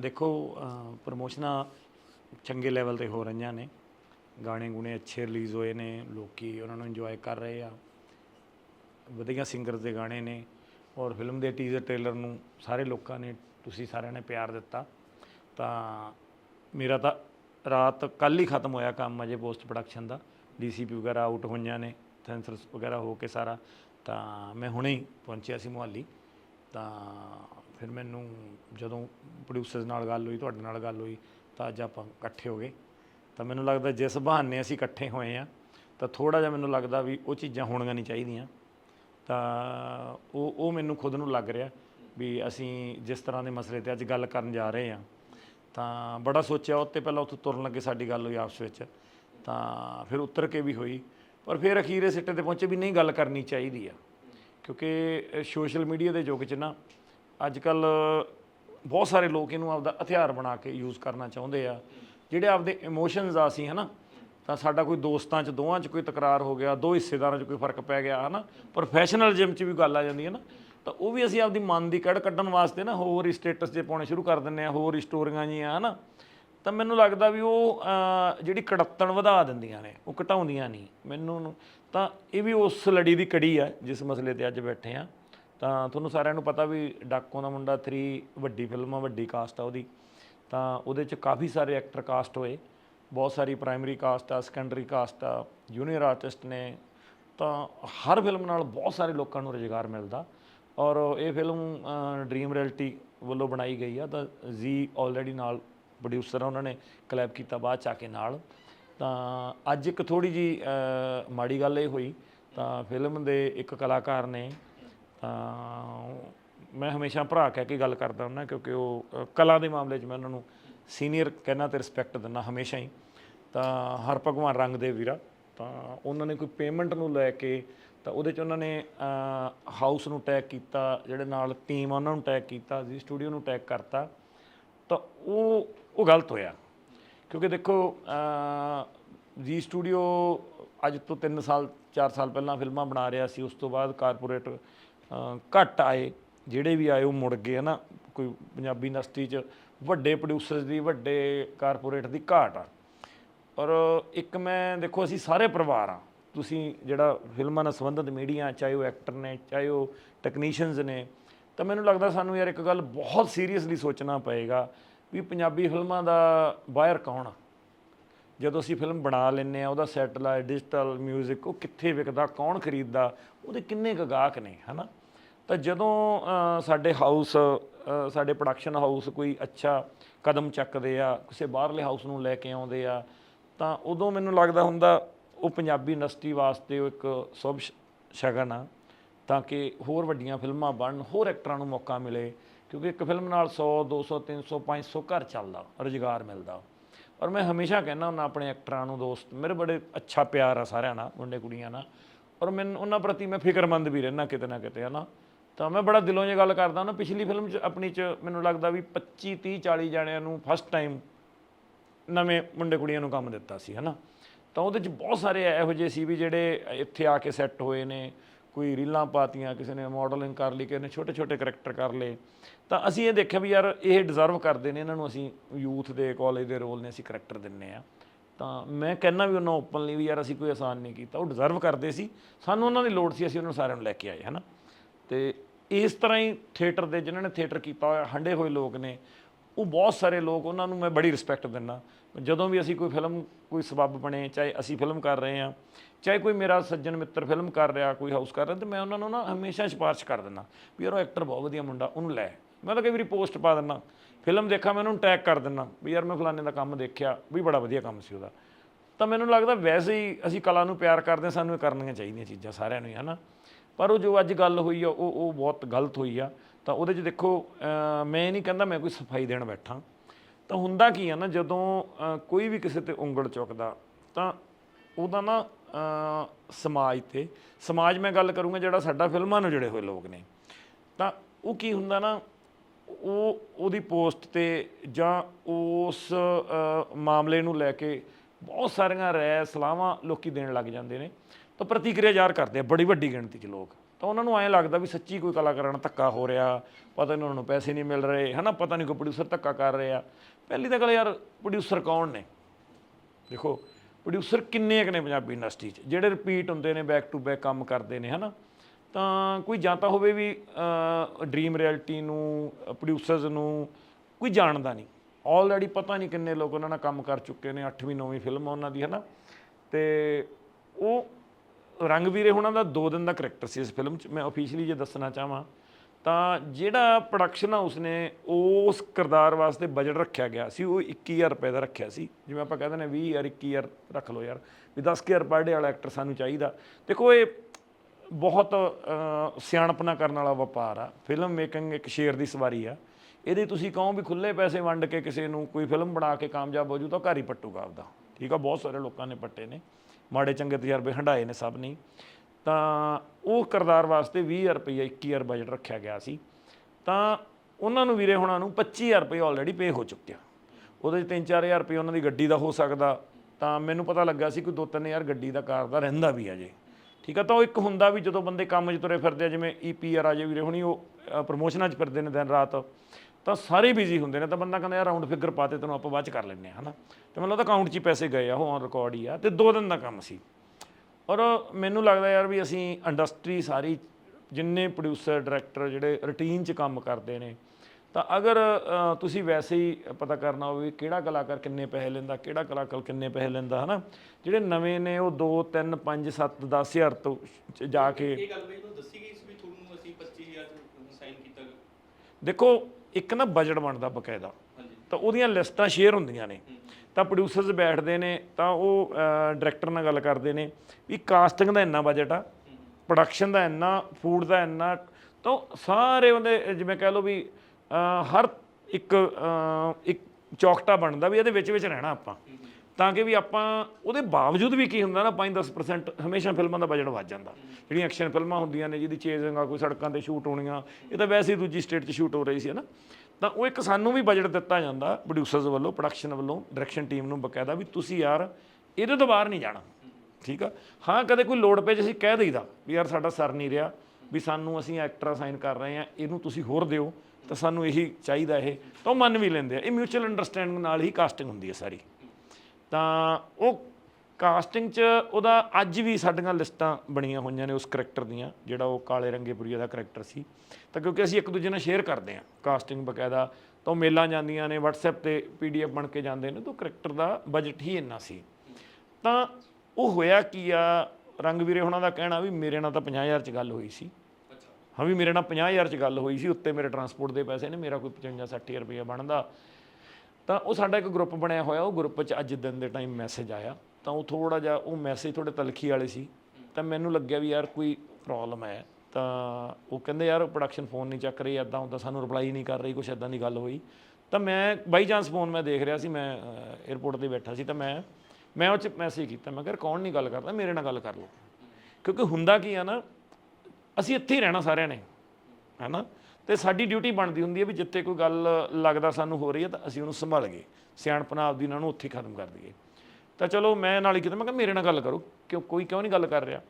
ਦੇਖੋ ਪ੍ਰਮੋਸ਼ਨਾਂ ਚੰਗੇ ਲੈਵਲ ਤੇ ਹੋ ਰਹੀਆਂ ਨੇ। ਗਾਣੇ ਗੁਣੇ ਅੱਛੇ ਰਿਲੀਜ਼ ਹੋਏ ਨੇ, ਲੋਕੀ ਉਹਨਾਂ ਨੂੰ ਇੰਜੋਏ ਕਰ ਰਹੇ ਆ। ਵਧੀਆ ਸਿੰਗਰਸ ਦੇ ਗਾਣੇ ਨੇ ਔਰ ਫਿਲਮ ਦੇ ਟੀਜ਼ਰ ਟ੍ਰੇਲਰ ਨੂੰ ਸਾਰੇ ਲੋਕਾਂ ਨੇ, ਤੁਸੀਂ ਸਾਰਿਆਂ ਨੇ ਪਿਆਰ ਦਿੱਤਾ। ਤਾਂ ਮੇਰਾ ਤਾਂ ਰਾਤ ਕੱਲ ਹੀ ਖਤਮ ਹੋਇਆ ਕੰਮ ਅਜੇ ਪੋਸਟ ਪ੍ਰੋਡਕਸ਼ਨ ਦਾ। ਡੀਸੀਪੀ ਵਗੈਰਾ ਆਊਟ ਹੋਈਆਂ ਨੇ ਸੈਂਸਰਸ ਵਗੈਰਾ ਹੋ ਕੇ ਸਾਰਾ। ਤਾਂ ਮੈਂ ਹੁਣੇ ਹੀ ਪਹੁੰਚਿਆ ਸੀ ਮੁਹਾਲੀ। ਤਾਂ ਫਿਰ ਮੈਨੂੰ ਜਦੋਂ ਪ੍ਰੋਡਿਊਸਰਸ ਨਾਲ ਗੱਲ ਹੋਈ, ਤੁਹਾਡੇ ਨਾਲ ਗੱਲ ਹੋਈ, ਤਾਂ ਅੱਜ ਆਪਾਂ ਇਕੱਠੇ ਹੋ ਗਏ। ਤਾਂ ਮੈਨੂੰ ਲੱਗਦਾ ਜਿਸ ਬਹਾਨੇ ਅਸੀਂ ਇਕੱਠੇ ਹੋਏ ਆ ਤਾਂ ਥੋੜਾ ਜਿਹਾ ਮੈਨੂੰ ਲੱਗਦਾ ਵੀ ਉਹ ਚੀਜ਼ਾਂ ਹੋਣੀਆਂ ਨਹੀਂ ਚਾਹੀਦੀਆਂ। ਤਾਂ ਉਹ ਉਹ ਮੈਨੂੰ ਖੁਦ ਨੂੰ ਲੱਗ ਰਿਹਾ ਵੀ ਅਸੀਂ ਜਿਸ ਤਰ੍ਹਾਂ ਦੇ ਮਸਲੇ ਤੇ ਅੱਜ ਗੱਲ ਕਰਨ ਜਾ ਰਹੇ ਹਾਂ, ਤਾਂ ਬੜਾ ਸੋਚਿਆ ਉੱਤੇ ਪਹਿਲਾਂ ਉੱਥੋਂ ਤੁਰਨ ਲੱਗੇ ਸਾਡੀ ਗੱਲ ਹੋਈ ਆਪਸ ਵਿੱਚ। ਤਾਂ ਫਿਰ ਉਤਰ ਕੇ ਵੀ ਹੋਈ, ਪਰ ਫਿਰ ਅਖੀਰੇ ਸਿੱਟੇ ਤੇ ਪਹੁੰਚੇ ਵੀ ਨਹੀਂ, ਗੱਲ ਕਰਨੀ ਚਾਹੀਦੀ ਆ। ਕਿਉਂਕਿ ਸੋਸ਼ਲ ਮੀਡੀਆ ਦੇ ਯੁੱਗ 'ਚ ਨਾ ਅੱਜ ਕੱਲ ਬਹੁਤ ਸਾਰੇ ਲੋਕ ਇਹਨੂੰ ਆਪਦਾ ਹਥਿਆਰ ਬਣਾ ਕੇ ਯੂਜ਼ ਕਰਨਾ ਚਾਹੁੰਦੇ ਆ। ਜਿਹੜੇ ਆਪਦੇ ਇਮੋਸ਼ਨਸ ਆ ਸੀ ਹਨਾ, ਤਾਂ ਸਾਡਾ ਕੋਈ ਦੋਸਤਾਂ 'ਚ, ਦੋਵਾਂ 'ਚ ਕੋਈ ਤਕਰਾਰ ਹੋ ਗਿਆ, ਦੋ ਹਿੱਸੇਦਾਰਾਂ 'ਚ ਕੋਈ ਫ਼ਰਕ ਪੈ ਗਿਆ, ਹਨਾ ਪ੍ਰੋਫੈਸ਼ਨਲ ਜਿਮ 'ਚ ਵੀ ਗੱਲ ਆ ਜਾਂਦੀ ਹੈ ਨਾ, ਤਾਂ ਉਹ ਵੀ ਅਸੀਂ ਆਪਦੀ ਮਨ ਦੀ ਕੱਢ ਕੱਢਣ ਵਾਸਤੇ ਨਾ ਹੋਰ ਸਟੇਟਸ ਜੇ ਪਾਉਣੇ ਸ਼ੁਰੂ ਕਰ ਦਿੰਨੇ ਆ ਹੋਰ ਸਟੋਰੀਆਂ ਜੀਆਂ, ਹਨਾ ਤਾਂ ਮੈਨੂੰ ਲੱਗਦਾ ਵੀ ਉਹ ਜਿਹੜੀ ਕੜੱਤਣ ਵਧਾ ਦਿੰਦੀਆਂ ਨੇ, ਉਹ ਘਟਾਉਂਦੀਆਂ ਨਹੀਂ। ਮੈਨੂੰ ਤਾਂ ਇਹ ਵੀ ਉਸ ਲੜੀ ਦੀ ਕੜੀ ਆ, ਜਿਸ ਮਸਲੇ ਤੇ ਅੱਜ ਬੈਠੇ ਆ। ਤਾਂ ਤੁਹਾਨੂੰ ਸਾਰਿਆਂ ਨੂੰ ਪਤਾ ਵੀ ਡਾਕੂ ਦਾ ਮੁੰਡਾ 3 ਵੱਡੀ ਫਿਲਮ ਆ, ਵੱਡੀ ਕਾਸਟ ਆ ਉਹਦੀ। ਤਾਂ ਉਹਦੇ ਚ ਕਾਫੀ ਸਾਰੇ ਐਕਟਰ ਕਾਸਟ ਹੋਏ। ਬਹੁਤ ਸਾਰੀ ਪ੍ਰਾਇਮਰੀ ਕਾਸਟ ਆ ਸੈਕੰਡਰੀ ਕਾਸਟ ਆ ਜੂਨੀਅਰ ਆਰਟਿਸਟ ਨੇ। ਤਾਂ ਹਰ ਫਿਲਮ ਨਾਲ ਬਹੁਤ ਸਾਰੇ ਲੋਕਾਂ ਨੂੰ ਰੁਜ਼ਗਾਰ ਮਿਲਦਾ। ਔਰ ਇਹ ਫਿਲਮ ਡ੍ਰੀਮ ਰਿਐਲਿਟੀ ਵੱਲੋਂ ਬਣਾਈ ਗਈ ਆ। ਤਾਂ ਜੀ ਆਲਰੇਡੀ ਨਾਲ ਪ੍ਰੋਡਿਊਸਰ ਆ ਉਹਨਾਂ ਨੇ ਕਲੈਬ ਕੀਤਾ ਬਾਅਦ ਚ ਆ ਕੇ ਨਾਲ। ਤਾਂ ਅੱਜ ਇੱਕ ਥੋੜੀ ਜੀ ਮਾੜੀ ਗੱਲ ਇਹ ਹੋਈ, ਤਾਂ ਫਿਲਮ ਦੇ ਇੱਕ ਕਲਾਕਾਰ ਨੇ, ਤਾਂ ਮੈਂ ਹਮੇਸ਼ਾ ਭਰਾ ਕਹਿ ਕੇ ਗੱਲ ਕਰਦਾ ਹੁੰਦਾ ਕਿਉਂਕਿ ਉਹ ਕਲਾ ਦੇ ਮਾਮਲੇ 'ਚ ਮੈਂ ਉਹਨਾਂ ਨੂੰ ਸੀਨੀਅਰ ਕਹਿਣਾ ਤੇ ਰਿਸਪੈਕਟ ਦਿੰਦਾ ਹਮੇਸ਼ਾ ਹੀ। ਤਾਂ ਹਰ ਭਗਵਾਨ ਰੰਗ ਦੇ ਵੀਰਾ। ਤਾਂ ਉਹਨਾਂ ਨੇ ਕੋਈ ਪੇਮੈਂਟ ਨੂੰ ਲੈ ਕੇ, ਤਾਂ ਉਹਦੇ 'ਚ ਉਹਨਾਂ ਨੇ ਹਾਊਸ ਨੂੰ ਟੈਗ ਕੀਤਾ, ਜਿਹੜੇ ਨਾਲ ਟੀਮ ਆ, ਉਹਨਾਂ ਨੂੰ ਟੈਗ ਕੀਤਾ ਜੀ ਸਟੂਡੀਓ ਨੂੰ ਟੈਗ ਕਰਤਾ। ਤਾਂ ਉਹ ਉਹ ਗਲਤ ਹੋਇਆ। ਕਿਉਂਕਿ ਦੇਖੋ ਜੀ ਸਟੂਡੀਓ ਅੱਜ ਤੋਂ 3 ਸਾਲ 4 ਸਾਲ ਪਹਿਲਾਂ ਫਿਲਮਾਂ ਬਣਾ ਰਿਹਾ ਸੀ। ਉਸ ਤੋਂ ਬਾਅਦ ਕਾਰਪੋਰੇਟ ਘੱਟ ਆਏ। ਜਿਹੜੇ ਵੀ ਆਏ, ਉਹ ਮੁੜ ਗਏ, ਹਨਾ। ਕੋਈ ਪੰਜਾਬੀ ਇੰਡਸਟਰੀ 'ਚ ਵੱਡੇ ਪ੍ਰੋਡਿਊਸਰਸ ਦੀ, ਵੱਡੇ ਕਾਰਪੋਰੇਟ ਦੀ ਘਾਟ ਆ। ਔਰ ਇੱਕ ਮੈਂ, ਦੇਖੋ, ਅਸੀਂ ਸਾਰੇ ਪਰਿਵਾਰ ਆ। ਤੁਸੀਂ ਜਿਹੜਾ ਫਿਲਮਾਂ ਨਾਲ ਸੰਬੰਧਿਤ ਮੀਡੀਆ ਚਾਹੇ ਉਹ ਐਕਟਰ ਨੇ, ਚਾਹੇ ਉਹ ਟੈਕਨੀਸ਼ੀਅਨਸ ਨੇ, ਤਾਂ ਮੈਨੂੰ ਲੱਗਦਾ ਸਾਨੂੰ ਯਾਰ ਇੱਕ ਗੱਲ ਬਹੁਤ ਸੀਰੀਅਸਲੀ ਸੋਚਣਾ ਪਏਗਾ। ਵੀ ਪੰਜਾਬੀ ਫਿਲਮਾਂ ਦਾ ਬਾਇਰ ਕੌਣ ਆ? ਜਦੋਂ ਅਸੀਂ ਫਿਲਮ ਬਣਾ ਲੈਂਦੇ ਆ ਉਹਦਾ ਸੈਟਲਾਈਟ ਡਿਜੀਟਲ 뮤직 ਉਹ ਕਿੱਥੇ ਵਿਕਦਾ, ਕੌਣ ਖਰੀਦਦਾ, ਉਹਦੇ ਕਿੰਨੇ ਕੁ ਗਾਹਕ ਨੇ, ਹਨਾ? ਤਾਂ ਜਦੋਂ ਸਾਡੇ ਹਾਊਸ ਸਾਡੇ ਪ੍ਰੋਡਕਸ਼ਨ ਹਾਊਸ ਕੋਈ ਅੱਛਾ ਕਦਮ ਚੱਕਦੇ ਆ, ਕਿਸੇ ਬਾਹਰਲੇ ਹਾਊਸ ਨੂੰ ਲੈ ਕੇ ਆਉਂਦੇ ਆ, ਤਾਂ ਉਦੋਂ ਮੈਨੂੰ ਲੱਗਦਾ ਹੁੰਦਾ, ਉਹ ਪੰਜਾਬੀ ਇੰਡਸਟਰੀ ਵਾਸਤੇ ਉਹ ਇੱਕ ਸ਼ੁਭ ਸ਼- ਸ਼ਗਨ ਆ, ਤਾਂ ਕਿ ਹੋਰ ਵੱਡੀਆਂ ਫਿਲਮਾਂ ਬਣਨ, ਹੋਰ ਐਕਟਰਾਂ ਨੂੰ ਮੌਕਾ ਮਿਲੇ ਕਿਉਂਕਿ ਇੱਕ ਫਿਲਮ ਨਾਲ 100 200 300 500 ਘਰ ਚੱਲਦਾ, ਰੁਜ਼ਗਾਰ ਮਿਲਦਾ। ਔਰ ਮੈਂ ਹਮੇਸ਼ਾ ਕਹਿੰਦਾ ਹੁੰਦਾ ਆਪਣੇ ਐਕਟਰਾਂ ਨੂੰ, ਦੋਸਤ, ਮੇਰੇ ਬੜੇ ਅੱਛਾ ਪਿਆਰ ਆ ਸਾਰਿਆਂ ਨਾਲ, ਮੁੰਡੇ, ਕੁੜੀਆਂ ਨਾਲ। ਔਰ ਮੈਨੂੰ ਉਹਨਾਂ ਪ੍ਰਤੀ ਮੈਂ ਫਿਕਰਮੰਦ ਵੀ ਰਹਿਣਾ ਕਿਤੇ ਨਾ ਕਿਤੇ, ਹਨਾ। ਤਾਂ ਮੈਂ ਬੜਾ ਦਿਲੋਂ ਇਹ ਗੱਲ ਕਰਦਾ ਨਾ ਪਿਛਲੀ ਫਿਲਮ 'ਚ, ਆਪਣੀ 'ਚ ਮੈਨੂੰ ਲੱਗਦਾ ਵੀ 25 30 40 ਜਣਿਆਂ ਨੂੰ ਫਸਟ ਟਾਈਮ ਨਵੇਂ ਮੁੰਡੇ, ਕੁੜੀਆਂ ਨੂੰ ਕੰਮ ਦਿੱਤਾ ਸੀ, ਹਨਾ। ਤਾਂ ਉਹਦੇ 'ਚ ਬਹੁਤ ਸਾਰੇ ਇਹੋ ਜਿਹੇ ਸੀ ਵੀ ਜਿਹੜੇ ਇੱਥੇ ਆ ਕੇ ਸੈੱਟ ਹੋਏ ਨੇ ਕੋਈ ਰੀਲਾਂ ਪਾਤੀਆਂ, ਕਿਸੇ ਨੇ ਮਾਡਲਿੰਗ ਕਰ ਲਈ, ਕਿਸੇ ਨੇ ਛੋਟੇ ਛੋਟੇ ਕਰੈਕਟਰ ਕਰ ਲਏ, ਤਾਂ ਅਸੀਂ ਇਹ ਦੇਖਿਆ ਵੀ ਯਾਰ ਇਹ ਡਿਜ਼ਰਵ ਕਰਦੇ ਨੇ, ਇਹਨਾਂ ਨੂੰ ਅਸੀਂ ਯੂਥ ਦੇ ਕਾਲਜ ਦੇ ਰੋਲ ਨੇ ਅਸੀਂ ਕਰੈਕਟਰ ਦਿੰਨੇ ਆ। ਤਾਂ ਮੈਂ ਕਹਿੰਦਾ ਵੀ ਉਹਨਾਂ ਓਪਨਲੀ ਵੀ ਯਾਰ ਅਸੀਂ ਕੋਈ ਆਸਾਨ ਨਹੀਂ ਕੀਤਾ, ਉਹ ਡਿਜ਼ਰਵ ਕਰਦੇ ਸੀ, ਸਾਨੂੰ ਉਹਨਾਂ ਦੀ ਲੋੜ ਸੀ, ਅਸੀਂ ਉਹਨਾਂ ਨੂੰ ਸਾਰਿਆਂ ਨੂੰ ਲੈ ਕੇ ਆਏ, ਹਨਾ। ਤੇ ਇਸ ਤਰ੍ਹਾਂ ਹੀ ਥੀਏਟਰ ਦੇ, ਜਿਨ੍ਹਾਂ ਨੇ ਥੀਏਟਰ ਕੀਤਾ ਹੋਇਆ, ਹੰਡੇ ਹੋਏ ਲੋਕ ਨੇ, ਉਹ ਬਹੁਤ ਸਾਰੇ ਲੋਕ, ਉਹਨਾਂ ਨੂੰ ਮੈਂ ਬੜੀ ਰਿਸਪੈਕਟ ਦਿੰਦਾ ਜਦੋਂ ਵੀ ਅਸੀਂ ਕੋਈ ਫਿਲਮ ਕੋਈ ਸਬੱਬ ਬਣੇ ਚਾਹੇ ਅਸੀਂ ਫਿਲਮ ਕਰ ਰਹੇ ਹਾਂ ਚਾਹੇ ਕੋਈ ਮੇਰਾ ਸੱਜਣ ਮਿੱਤਰ ਫਿਲਮ ਕਰ ਰਿਹਾ ਕੋਈ ਹਾਊਸ ਕਰ ਰਿਹਾ ਤੇ ਮੈਂ ਉਹਨਾਂ ਨੂੰ ਨਾ ਹਮੇਸ਼ਾ ਸਿਫਾਰਿਸ਼ ਕਰ ਦਿੰਦਾ ਵੀ ਯਾਰ ਉਹ ਐਕਟਰ ਬਹੁਤ ਵਧੀਆ ਮੁੰਡਾ ਉਹਨੂੰ ਲੈ। ਮੈਂ ਤਾਂ ਕਈ ਵਾਰੀ ਪੋਸਟ ਪਾ ਦਿੰਦਾ। ਫਿਲਮ ਦੇਖਾਂ ਮੈਂ ਉਹਨੂੰ ਟੈਗ ਕਰ ਦਿੰਦਾ ਵੀ ਯਾਰ ਮੈਂ ਫਲਾਣੇ ਦਾ ਕੰਮ ਦੇਖਿਆ ਵੀ ਬੜਾ ਵਧੀਆ ਕੰਮ ਸੀ ਉਹਦਾ। ਤਾਂ ਮੈਨੂੰ ਲੱਗਦਾ ਵੈਸੇ ਹੀ ਅਸੀਂ ਕਲਾ ਨੂੰ ਪਿਆਰ ਕਰਦੇ ਹਾਂ, ਸਾਨੂੰ ਇਹ ਕਰਨੀਆਂ ਚਾਹੀਦੀਆਂ ਚੀਜ਼ਾਂ ਸਾਰਿਆਂ ਨੂੰ ਹੀ ਹਨਾ? ਪਰ ਉਹ ਜੋ ਅੱਜ ਗੱਲ ਹੋਈ ਆ ਉਹ ਉਹ ਬਹੁਤ ਗਲਤ ਹੋਈ ਆ। ਤਾਂ ਉਹਦੇ 'ਚ ਦੇਖੋ ਮੈਂ ਇਹ ਨਹੀਂ ਕਹਿੰਦਾ ਮੈਂ ਕੋਈ ਸਫ਼ਾਈ ਦੇਣ ਬੈਠਾ। ਤਾਂ ਹੁੰਦਾ ਕੀ ਆ ਨਾ, ਜਦੋਂ ਕੋਈ ਵੀ ਕਿਸੇ ਤੇ ਉਂਗਲ ਚੁੱਕਦਾ, ਤਾਂ ਉਹਦਾ ਨਾ ਸਮਾਜ ਤੇ, ਸਮਾਜ ਮੈਂ ਗੱਲ ਕਰੂੰਗਾ ਜਿਹੜਾ ਸਾਡਾ ਫਿਲਮਾਂ ਨੂੰ ਜੁੜੇ ਹੋਏ ਲੋਕ ਨੇ, ਤਾਂ ਉਹ ਕੀ ਹੁੰਦਾ ਨਾ, ਉਹ, ਉਹਦੀ ਪੋਸਟ ਤੇ ਜਾਂ ਉਸ ਮਾਮਲੇ ਨੂੰ ਲੈ ਕੇ ਬਹੁਤ ਸਾਰੀਆਂ ਰਾਏ ਸਲਾਹਾਂ ਲੋਕੀ ਦੇਣ ਲੱਗ ਜਾਂਦੇ ਨੇ, ਤਾਂ ਪ੍ਰਤੀਕਿਰਿਆ ਜ਼ਾਹਰ ਕਰਦੇ ਆ ਬੜੀ ਵੱਡੀ ਗਿਣਤੀ 'ਚ ਲੋਕ, ਤਾਂ ਉਹਨਾਂ ਨੂੰ ਐਂ ਲੱਗਦਾ ਵੀ ਸੱਚੀ ਕੋਈ ਕਲਾਕਾਰਾਂ ਨੂੰ ਧੱਕਾ ਹੋ ਰਿਹਾ, ਪਤਾ ਨਹੀਂ ਉਹਨਾਂ ਨੂੰ ਪੈਸੇ ਨਹੀਂ ਮਿਲ ਰਹੇ, ਹਨਾ, ਪਤਾ ਨਹੀਂ ਕੋਈ ਪ੍ਰੋਡਿਊਸਰ ਧੱਕਾ ਕਰ ਰਿਹਾ ਪਹਿਲੀ ਤਾਂ ਗੱਲ ਯਾਰ ਪ੍ਰੋਡਿਊਸਰ ਕੌਣ ਨੇ? ਦੇਖੋ ਪ੍ਰੋਡਿਊਸਰ ਕਿੰਨੇ ਕੁ ਨੇ ਪੰਜਾਬੀ ਇੰਡਸਟਰੀ 'ਚ? ਜਿਹੜੇ ਰਿਪੀਟ ਹੁੰਦੇ ਨੇ ਬੈਕ ਟੂ ਬੈਕ ਕੰਮ ਕਰਦੇ ਨੇ, ਹਨਾ? ਤਾਂ ਕੋਈ ਜਾਂ ਤਾਂ ਹੋਵੇ ਵੀ ਡ੍ਰੀਮ ਰਿਐਲਿਟੀ ਨੂੰ ਪ੍ਰੋਡਿਊਸਰਸ ਨੂੰ ਕੋਈ ਜਾਣਦਾ ਨਹੀਂ। ਆਲਰੇਡੀ ਪਤਾ ਨਹੀਂ ਕਿੰਨੇ ਲੋਕ ਉਹਨਾਂ ਨਾਲ ਕੰਮ ਕਰ ਚੁੱਕੇ ਨੇ 8ਵੀਂ 9ਵੀਂ ਫਿਲਮ ਆ ਉਹਨਾਂ ਦੀ, ਹਨਾ? ਤੇ ਉਹ ਰੰਗਵੀਰੇ ਹੁਣਾਂ ਦਾ 2 ਦਿਨ ਦਾ ਕਰੈਕਟਰ ਸੀ ਇਸ ਫਿਲਮ 'ਚ। ਮੈਂ ਅਫੀਸ਼ੀਅਲੀ ਜੇ ਦੱਸਣਾ ਚਾਹਾਂ ਤਾਂ ਜਿਹੜਾ ਪ੍ਰੋਡਕਸ਼ਨ ਹਾਊਸ ਨੇ, ਉਸ ਕਿਰਦਾਰ ਵਾਸਤੇ ਬਜਟ ਰੱਖਿਆ ਗਿਆ ਸੀ, ਉਹ 21000 ਰੁਪਏ ਦਾ ਰੱਖਿਆ ਸੀ। ਜਿਵੇਂ ਆਪਾਂ ਕਹਿੰਦੇ ਨੇ 20000 21000 ਰੱਖ ਲਓ ਯਾਰ, ਵੀ 10000 ਪਰ ਡੇ ਵਾਲਾ ਐਕਟਰ ਸਾਨੂੰ ਚਾਹੀਦਾ। ਦੇਖੋ, ਇਹ ਬਹੁਤ ਸਿਆਣਪਨਾ ਕਰਨ ਵਾਲਾ ਵਪਾਰ ਆ। ਫਿਲਮ ਮੇਕਿੰਗ ਇੱਕ ਸ਼ੇਰ ਦੀ ਸਵਾਰੀ ਆ। ਇਹਦੇ ਤੁਸੀਂ ਕਹੋ ਵੀ ਖੁੱਲੇ ਪੈਸੇ ਵੰਡ ਕੇ ਕਿਸੇ ਨੂੰ ਕੋਈ ਫਿਲਮ ਬਣਾ ਕੇ ਕਾਮਯਾਬ ਹੋ ਜੂ, ਤਾਂ ਘਰ ਹੀ ਪੱਟੂਗਾ ਆਪਦਾ। ਠੀਕ ਆ, ਬਹੁਤ ਸਾਰੇ ਲੋਕਾਂ ਨੇ ਪੱਟੇ ਨੇ। ਮਾੜੇ ਚੰਗੇ ਤਜਰਬੇ ਹੰਡਾਏ ਨੇ ਸਭ ਨੇ। ਤਾਂ ਉਹ ਕਿਰਦਾਰ ਵਾਸਤੇ 20000 ਰੁਪਏ 21000 ਬਜਟ ਰੱਖਿਆ ਗਿਆ ਸੀ। ਤਾਂ ਉਹਨਾਂ ਨੂੰ ਵੀਰੇ ਹੁਣਾਂ ਨੂੰ 25000 ਰੁਪਏ ਆਲਰੇਡੀ ਪੇ ਹੋ ਚੁੱਕਿਆ। ਉਹਦੇ 'ਚ 3-4000 ਰੁਪਏ ਉਹਨਾਂ ਦੀ ਗੱਡੀ ਦਾ ਹੋ ਸਕਦਾ। ਤਾਂ ਮੈਨੂੰ ਪਤਾ ਲੱਗਾ ਸੀ ਕੋਈ 2-3000 ਗੱਡੀ ਦਾ ਕਾਰ ਦਾ ਰਹਿੰਦਾ ਵੀ ਆ ਜੇ। ਠੀਕ ਆ, ਤਾਂ ਉਹ ਇੱਕ ਹੁੰਦਾ ਵੀ ਜਦੋਂ ਬੰਦੇ ਕੰਮ 'ਚ ਤੁਰੇ ਫਿਰਦੇ ਆ, ਜਿਵੇਂ ਈਪੀਆਰ ਆ ਜੇ ਵੀਰੇ, ਹੁਣੀ ਉਹ ਪ੍ਰਮੋਸ਼ਨਾਂ 'ਚ ਫਿਰਦੇ ਨੇ ਦਿਨ ਰਾਤ। ਤਾਂ ਸਾਰੇ ਬਿਜ਼ੀ ਹੁੰਦੇ ਨੇ, ਤਾਂ ਬੰਦਾ ਕਹਿੰਦਾ, ਯਾਰ ਰਾਉਂਡ ਫਿਗਰ ਪਾਤੇ ਤੈਨੂੰ ਆਪਾਂ ਬਾਅਦ 'ਚ ਕਰ ਲੈਂਦੇ ਆ ਹਨਾ? ਤੇ ਮੈਨੂੰ ਲੱਗਦਾ ਅਕਾਊਂਟ 'ਚ ਹੀ ਪੈਸੇ ਗਏ ਆ, ਉਹ ਔਨ ਰਿਕਾਰਡ ਹੀ ਆ, ਤੇ ਦੋ ਦਿਨ ਦਾ ਕੰਮ ਸੀ। ਔਰ ਮੈਨੂੰ ਲੱਗਦਾ ਯਾਰ ਵੀ ਅਸੀਂ ਇੰਡਸਟਰੀ ਸਾਰੀ ਜਿੰਨੇ ਪ੍ਰੋਡਿਊਸਰ ਡਾਇਰੈਕਟਰ ਜਿਹੜੇ ਰੂਟੀਨ 'ਚ ਕੰਮ ਕਰਦੇ ਨੇ ਤਾਂ ਅਗਰ ਤੁਸੀਂ ਵੈਸੇ ਹੀ ਪਤਾ ਕਰਨਾ ਹੋਵੇ ਕਿਹੜਾ ਕਲਾਕਾਰ ਕਿੰਨੇ ਪੈਸੇ ਲੈਂਦਾ ਕਿਹੜਾ ਕਲਾਕਾਰ ਕਿੰਨੇ ਪੈਸੇ ਲੈਂਦਾ ਹਨਾ ਜਿਹੜੇ ਨਵੇਂ ਨੇ ਉਹ 2 3 5 7 10000 ਤੋਂ ਜਾ ਕੇ ਇਹ ਗੱਲ ਬਈ ਤੁਹਾਨੂੰ ਦੱਸੀ ਗਈ ਸੀ ਵੀ ਤੁਹਾਨੂੰ ਅਸੀਂ 25000 ਸਾਈਨ ਕੀਤਾ। ਦੇਖੋ ਇੱਕ ਨਾ ਬਜਟ ਬਣਦਾ ਬਕਾਇਦਾ ਤਾਂ ਉਹਦੀਆਂ ਲਿਸਟਾਂ ਸ਼ੇਅਰ ਹੁੰਦੀਆਂ ਨੇ। ਤਾਂ ਪ੍ਰੋਡਿਊਸਰਸ ਬੈਠਦੇ ਨੇ, ਤਾਂ ਉਹ ਡਾਇਰੈਕਟਰ ਨਾਲ ਗੱਲ ਕਰਦੇ ਨੇ ਵੀ ਕਾਸਟਿੰਗ ਦਾ ਇੰਨਾ ਬਜਟ ਆ ਪ੍ਰੋਡਕਸ਼ਨ ਦਾ ਇੰਨਾ ਫੂਡ ਦਾ ਇੰਨਾ, ਤਾਂ ਉਹ ਸਾਰੇ ਉਹਦੇ, ਜਿਵੇਂ ਕਹਿ ਲਓ ਵੀ ਹਰ ਇੱਕ ਇੱਕ ਚੌਕਟਾ ਬਣਦਾ ਵੀ ਇਹਦੇ ਵਿੱਚ ਵਿੱਚ ਰਹਿਣਾ ਆਪਾਂ। ਤਾਂ ਕਿ ਵੀ ਆਪਾਂ, ਉਹਦੇ ਬਾਵਜੂਦ ਵੀ ਕੀ ਹੁੰਦਾ ਨਾ 5-10% ਹਮੇਸ਼ਾ ਫਿਲਮਾਂ ਦਾ ਬਜਟ ਵੱਧ ਜਾਂਦਾ। ਜਿਹੜੀਆਂ ਐਕਸ਼ਨ ਫਿਲਮਾਂ ਹੁੰਦੀਆਂ ਨੇ, ਜਿਹਦੀ ਚੇਜ਼ਿੰਗ ਆ, ਕੋਈ ਸੜਕਾਂ ਤੇ ਸ਼ੂਟ ਹੋਣੀਆਂ, ਇਹ ਤਾਂ ਵੈਸੇ ਹੀ ਦੂਜੀ ਸਟੇਟ 'ਚ ਸ਼ੂਟ ਹੋ ਰਹੀ ਸੀ, ਹੈ ਨਾ? ਤਾਂ ਉਹ ਇੱਕ ਸਾਨੂੰ ਵੀ ਬਜਟ ਦਿੱਤਾ ਜਾਂਦਾ ਪ੍ਰੋਡਿਊਸਰਸ ਵੱਲੋਂ ਪ੍ਰੋਡਕਸ਼ਨ ਵੱਲੋਂ ਡਾਇਰੈਕਸ਼ਨ ਟੀਮ ਨੂੰ ਬਕਾਇਦਾ ਵੀ ਤੁਸੀਂ ਯਾਰ ਇਹਦੇ ਤੋਂ ਬਾਹਰ ਨਹੀਂ ਜਾਣਾ। ਠੀਕ ਆ? ਹਾਂ, ਕਦੇ ਕੋਈ ਲੋੜ ਪਏ ਜੇ ਅਸੀਂ ਕਹਿ ਦਈਦਾ ਵੀ ਯਾਰ ਸਾਡਾ ਸਰ ਨਹੀਂ ਰਿਹਾ, ਵੀ ਸਾਨੂੰ ਅਸੀਂ ਐਕਟਰ ਸਾਈਨ ਕਰ ਰਹੇ ਆ ਇਹਨੂੰ ਤੁਸੀਂ ਹੋਰ ਦਿਓ, ਤਾਂ ਸਾਨੂੰ ਇਹੀ ਚਾਹੀਦਾ ਇਹ। ਤਾਂ ਉਹ ਮੰਨ ਵੀ ਲੈਂਦੇ ਆ। ਇਹ ਮਿਊਚੁਅਲ ਅੰਡਰਸਟੈਂਡਿੰਗ ਨਾਲ ਹੀ ਕਾਸਟਿੰਗ ਹੁੰਦੀ ਹੈ ਸਾਰੀ। ਤਾਂ ਉਹ ਕਾਸਟਿੰਗ 'ਚ ਉਹਦਾ ਅੱਜ ਵੀ ਸਾਡੀਆਂ ਲਿਸਟਾਂ ਬਣੀਆਂ ਹੋਈਆਂ ਨੇ ਉਸ ਕਰੈਕਟਰ ਦੀਆਂ ਜਿਹੜਾ ਉਹ ਕਾਲੇ ਰੰਗੇਪੁਰੀਆ ਦਾ ਕਰੈਕਟਰ ਸੀ। ਤਾਂ ਕਿਉਂਕਿ ਅਸੀਂ ਇੱਕ ਦੂਜੇ ਨਾਲ ਸ਼ੇਅਰ ਕਰਦੇ ਹਾਂ ਕਾਸਟਿੰਗ ਬਕਾਇਦਾ ਤਾਂ ਮੇਲਾਂ ਜਾਂਦੀਆਂ ਨੇ WhatsApp ਤੇ PDF ਬਣ ਕੇ ਜਾਂਦੇ ਨੇ ਤਾਂ ਕਰੈਕਟਰ ਦਾ ਬਜਟ ਹੀ ਇੰਨਾ ਸੀ। ਤਾਂ ਉਹ ਹੋਇਆ ਕੀ ਆ ਰੰਗਵੀਰੇ ਉਹਨਾਂ ਦਾ ਕਹਿਣਾ ਵੀ ਮੇਰੇ ਨਾਲ ਤਾਂ 50000 ਚ ਗੱਲ ਹੋਈ ਸੀ। ਅੱਛਾ। ਹਾਂ ਵੀ ਮੇਰੇ ਨਾਲ 50000 ਚ ਗੱਲ ਹੋਈ ਸੀ ਉੱਤੇ ਮੇਰੇ ਟਰਾਂਸਪੋਰਟ ਦੇ ਪੈਸੇ ਨੇ ਮੇਰਾ ਕੋਈ 55 60000 ਰੁਪਏ ਬਣਦਾ। ਤਾਂ ਉਹ ਸਾਡਾ ਇੱਕ ਗਰੁੱਪ ਬਣਿਆ ਹੋਇਆ ਉਹ ਗਰੁੱਪ 'ਚ ਅੱਜ ਦਿਨ ਦੇ ਟਾਈਮ ਮੈਸੇਜ ਆਇਆ। ਤਾਂ ਉਹ ਥੋੜਾ ਜਿਹਾ ਉਹ ਮੈਸੇਜ ਥੋੜੇ ਤਲਖੀ ਵਾਲੇ ਸੀ, ਤਾਂ ਮੈਨੂੰ ਲੱਗਿਆ ਵੀ ਯਾਰ ਕੋਈ ਪ੍ਰੋਬਲਮ ਹੈ। ਤਾਂ ਉਹ ਕਹਿੰਦੇ ਯਾਰ ਪ੍ਰੋਡਕਸ਼ਨ ਫੋਨ ਨਹੀਂ ਚੱਕ ਰਹੀ ਐਦਾਂ ਹੁੰਦਾ ਸਾਨੂੰ ਰਿਪਲਾਈ ਨਹੀਂ ਕਰ ਰਹੀ, ਕੁਛ ਐਦਾਂ ਦੀ ਗੱਲ ਹੋਈ। ਤਾਂ ਮੈਂ ਬਾਈ ਚਾਂਸ ਫੋਨ ਮੈਂ ਦੇਖ ਰਿਹਾ ਸੀ, ਮੈਂ 에어ਪੋਰਟ ਤੇ ਬੈਠਾ ਸੀ, ਤਾਂ ਮੈਂ ਮੈਂ ਉਹ 'ਚ ਮੈਸੇਜ ਕੀਤਾ, ਮੈਂ ਕਿਹਾ ਕੌਣ ਨਹੀਂ ਗੱਲ ਕਰਦਾ, ਮੇਰੇ ਨਾਲ ਗੱਲ ਕਰ ਲਓ। ਕਿਉਂਕਿ ਹੁੰਦਾ ਕੀ ਆ ਨਾ, ਅਸੀਂ ਇੱਥੇ ਹੀ ਰਹਿਣਾ ਸਾਰਿਆਂ ਨੇ, ਹੈਨਾ? ਤੇ ਸਾਡੀ ਡਿਊਟੀ ਬਣਦੀ ਹੁੰਦੀ ਹੈ ਵੀ ਜਿੱਥੇ ਕੋਈ ਗੱਲ ਲੱਗਦਾ ਸਾਨੂੰ ਹੋ ਰਹੀ ਹੈ, ਤਾਂ ਅਸੀਂ ਉਹਨੂੰ ਸੰਭਾਲ ਗਏ। ਸਿਆਣਪਨਾ ਆਪਦੀ ਇਹਨਾਂ ਨੂੰ ਉੱਥੇ ਖਤਮ ਕਰ ਦਈਏ। ਤਾਂ ਚਲੋ ਮੈਂ ਨਾਲ ਹੀ ਕਿਤੇ। ਮੈਂ ਕਿਹਾ ਮੇਰੇ ਨਾਲ ਗੱਲ ਕਰੋ। ਕਿਉਂ? ਕੋਈ ਕਿਉਂ ਨਹੀਂ ਗੱਲ ਕਰ ਰਿਹਾ?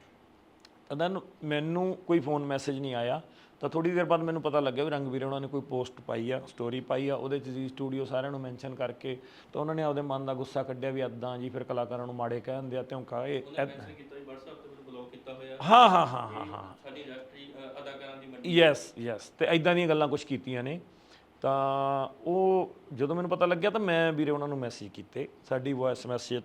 ਤਾਂ then ਮੈਨੂੰ ਕੋਈ ਫੋਨ ਮੈਸੇਜ ਨਹੀਂ ਆਇਆ। ਤਾਂ ਥੋੜੀ ਦੇਰ ਬਾਅਦ ਮੈਨੂੰ ਪਤਾ ਲੱਗਿਆ ਵੀ ਰੰਗਵੀਰ ਉਹਨਾਂ ਨੇ ਕੋਈ ਪੋਸਟ ਪਾਈ ਆ ਸਟੋਰੀ ਪਾਈ ਆ। ਉਹਦੇ 'ਚ ਜੀ ਸਟੂਡੀਓ ਸਾਰਿਆਂ ਨੂੰ ਮੈਂਸ਼ਨ ਕਰਕੇ ਤਾਂ ਉਹਨਾਂ ਨੇ ਆਪਦੇ ਮਨ ਦਾ ਗੁੱਸਾ ਕੱਢਿਆ ਵੀ ਅੱਦਾਂ ਜੀ ਫਿਰ ਕਲਾਕਾਰਾਂ ਨੂੰ ਮਾੜੇ ਕਹਿ ਦਿੰਦੇ ਆ ਤੇ ਮੈਨੂੰ ਬਲੌਕ ਕੀਤਾ ਹੋਇਆ। ਹਾਂ ਹਾਂ ਹਾਂ ਹਾਂ ਹਾਂ। ਸਾਡੀ ਇੰਡਸਟਰੀ ਅਦਾਕਾਰਾਂ ਦੀ ਮੰਡੀ। ਯੈਸ ਯੈਸ ਤੇ ਐਦਾਂ ਦੀਆਂ ਗੱਲਾਂ ਕੁਝ ਕੀਤੀਆਂ ਨੇ। ਤਾਂ ਉਹ ਜਦੋਂ ਮੈਨੂੰ ਪਤਾ ਲੱਗਿਆ ਤਾਂ ਮੈਂ ਵੀਰੇ ਉਹਨਾਂ ਨੂੰ ਮੈਸੇਜ ਕੀਤੇ। ਸਾਡੀ ਵੌਇਸ ਮੈਸੇਜ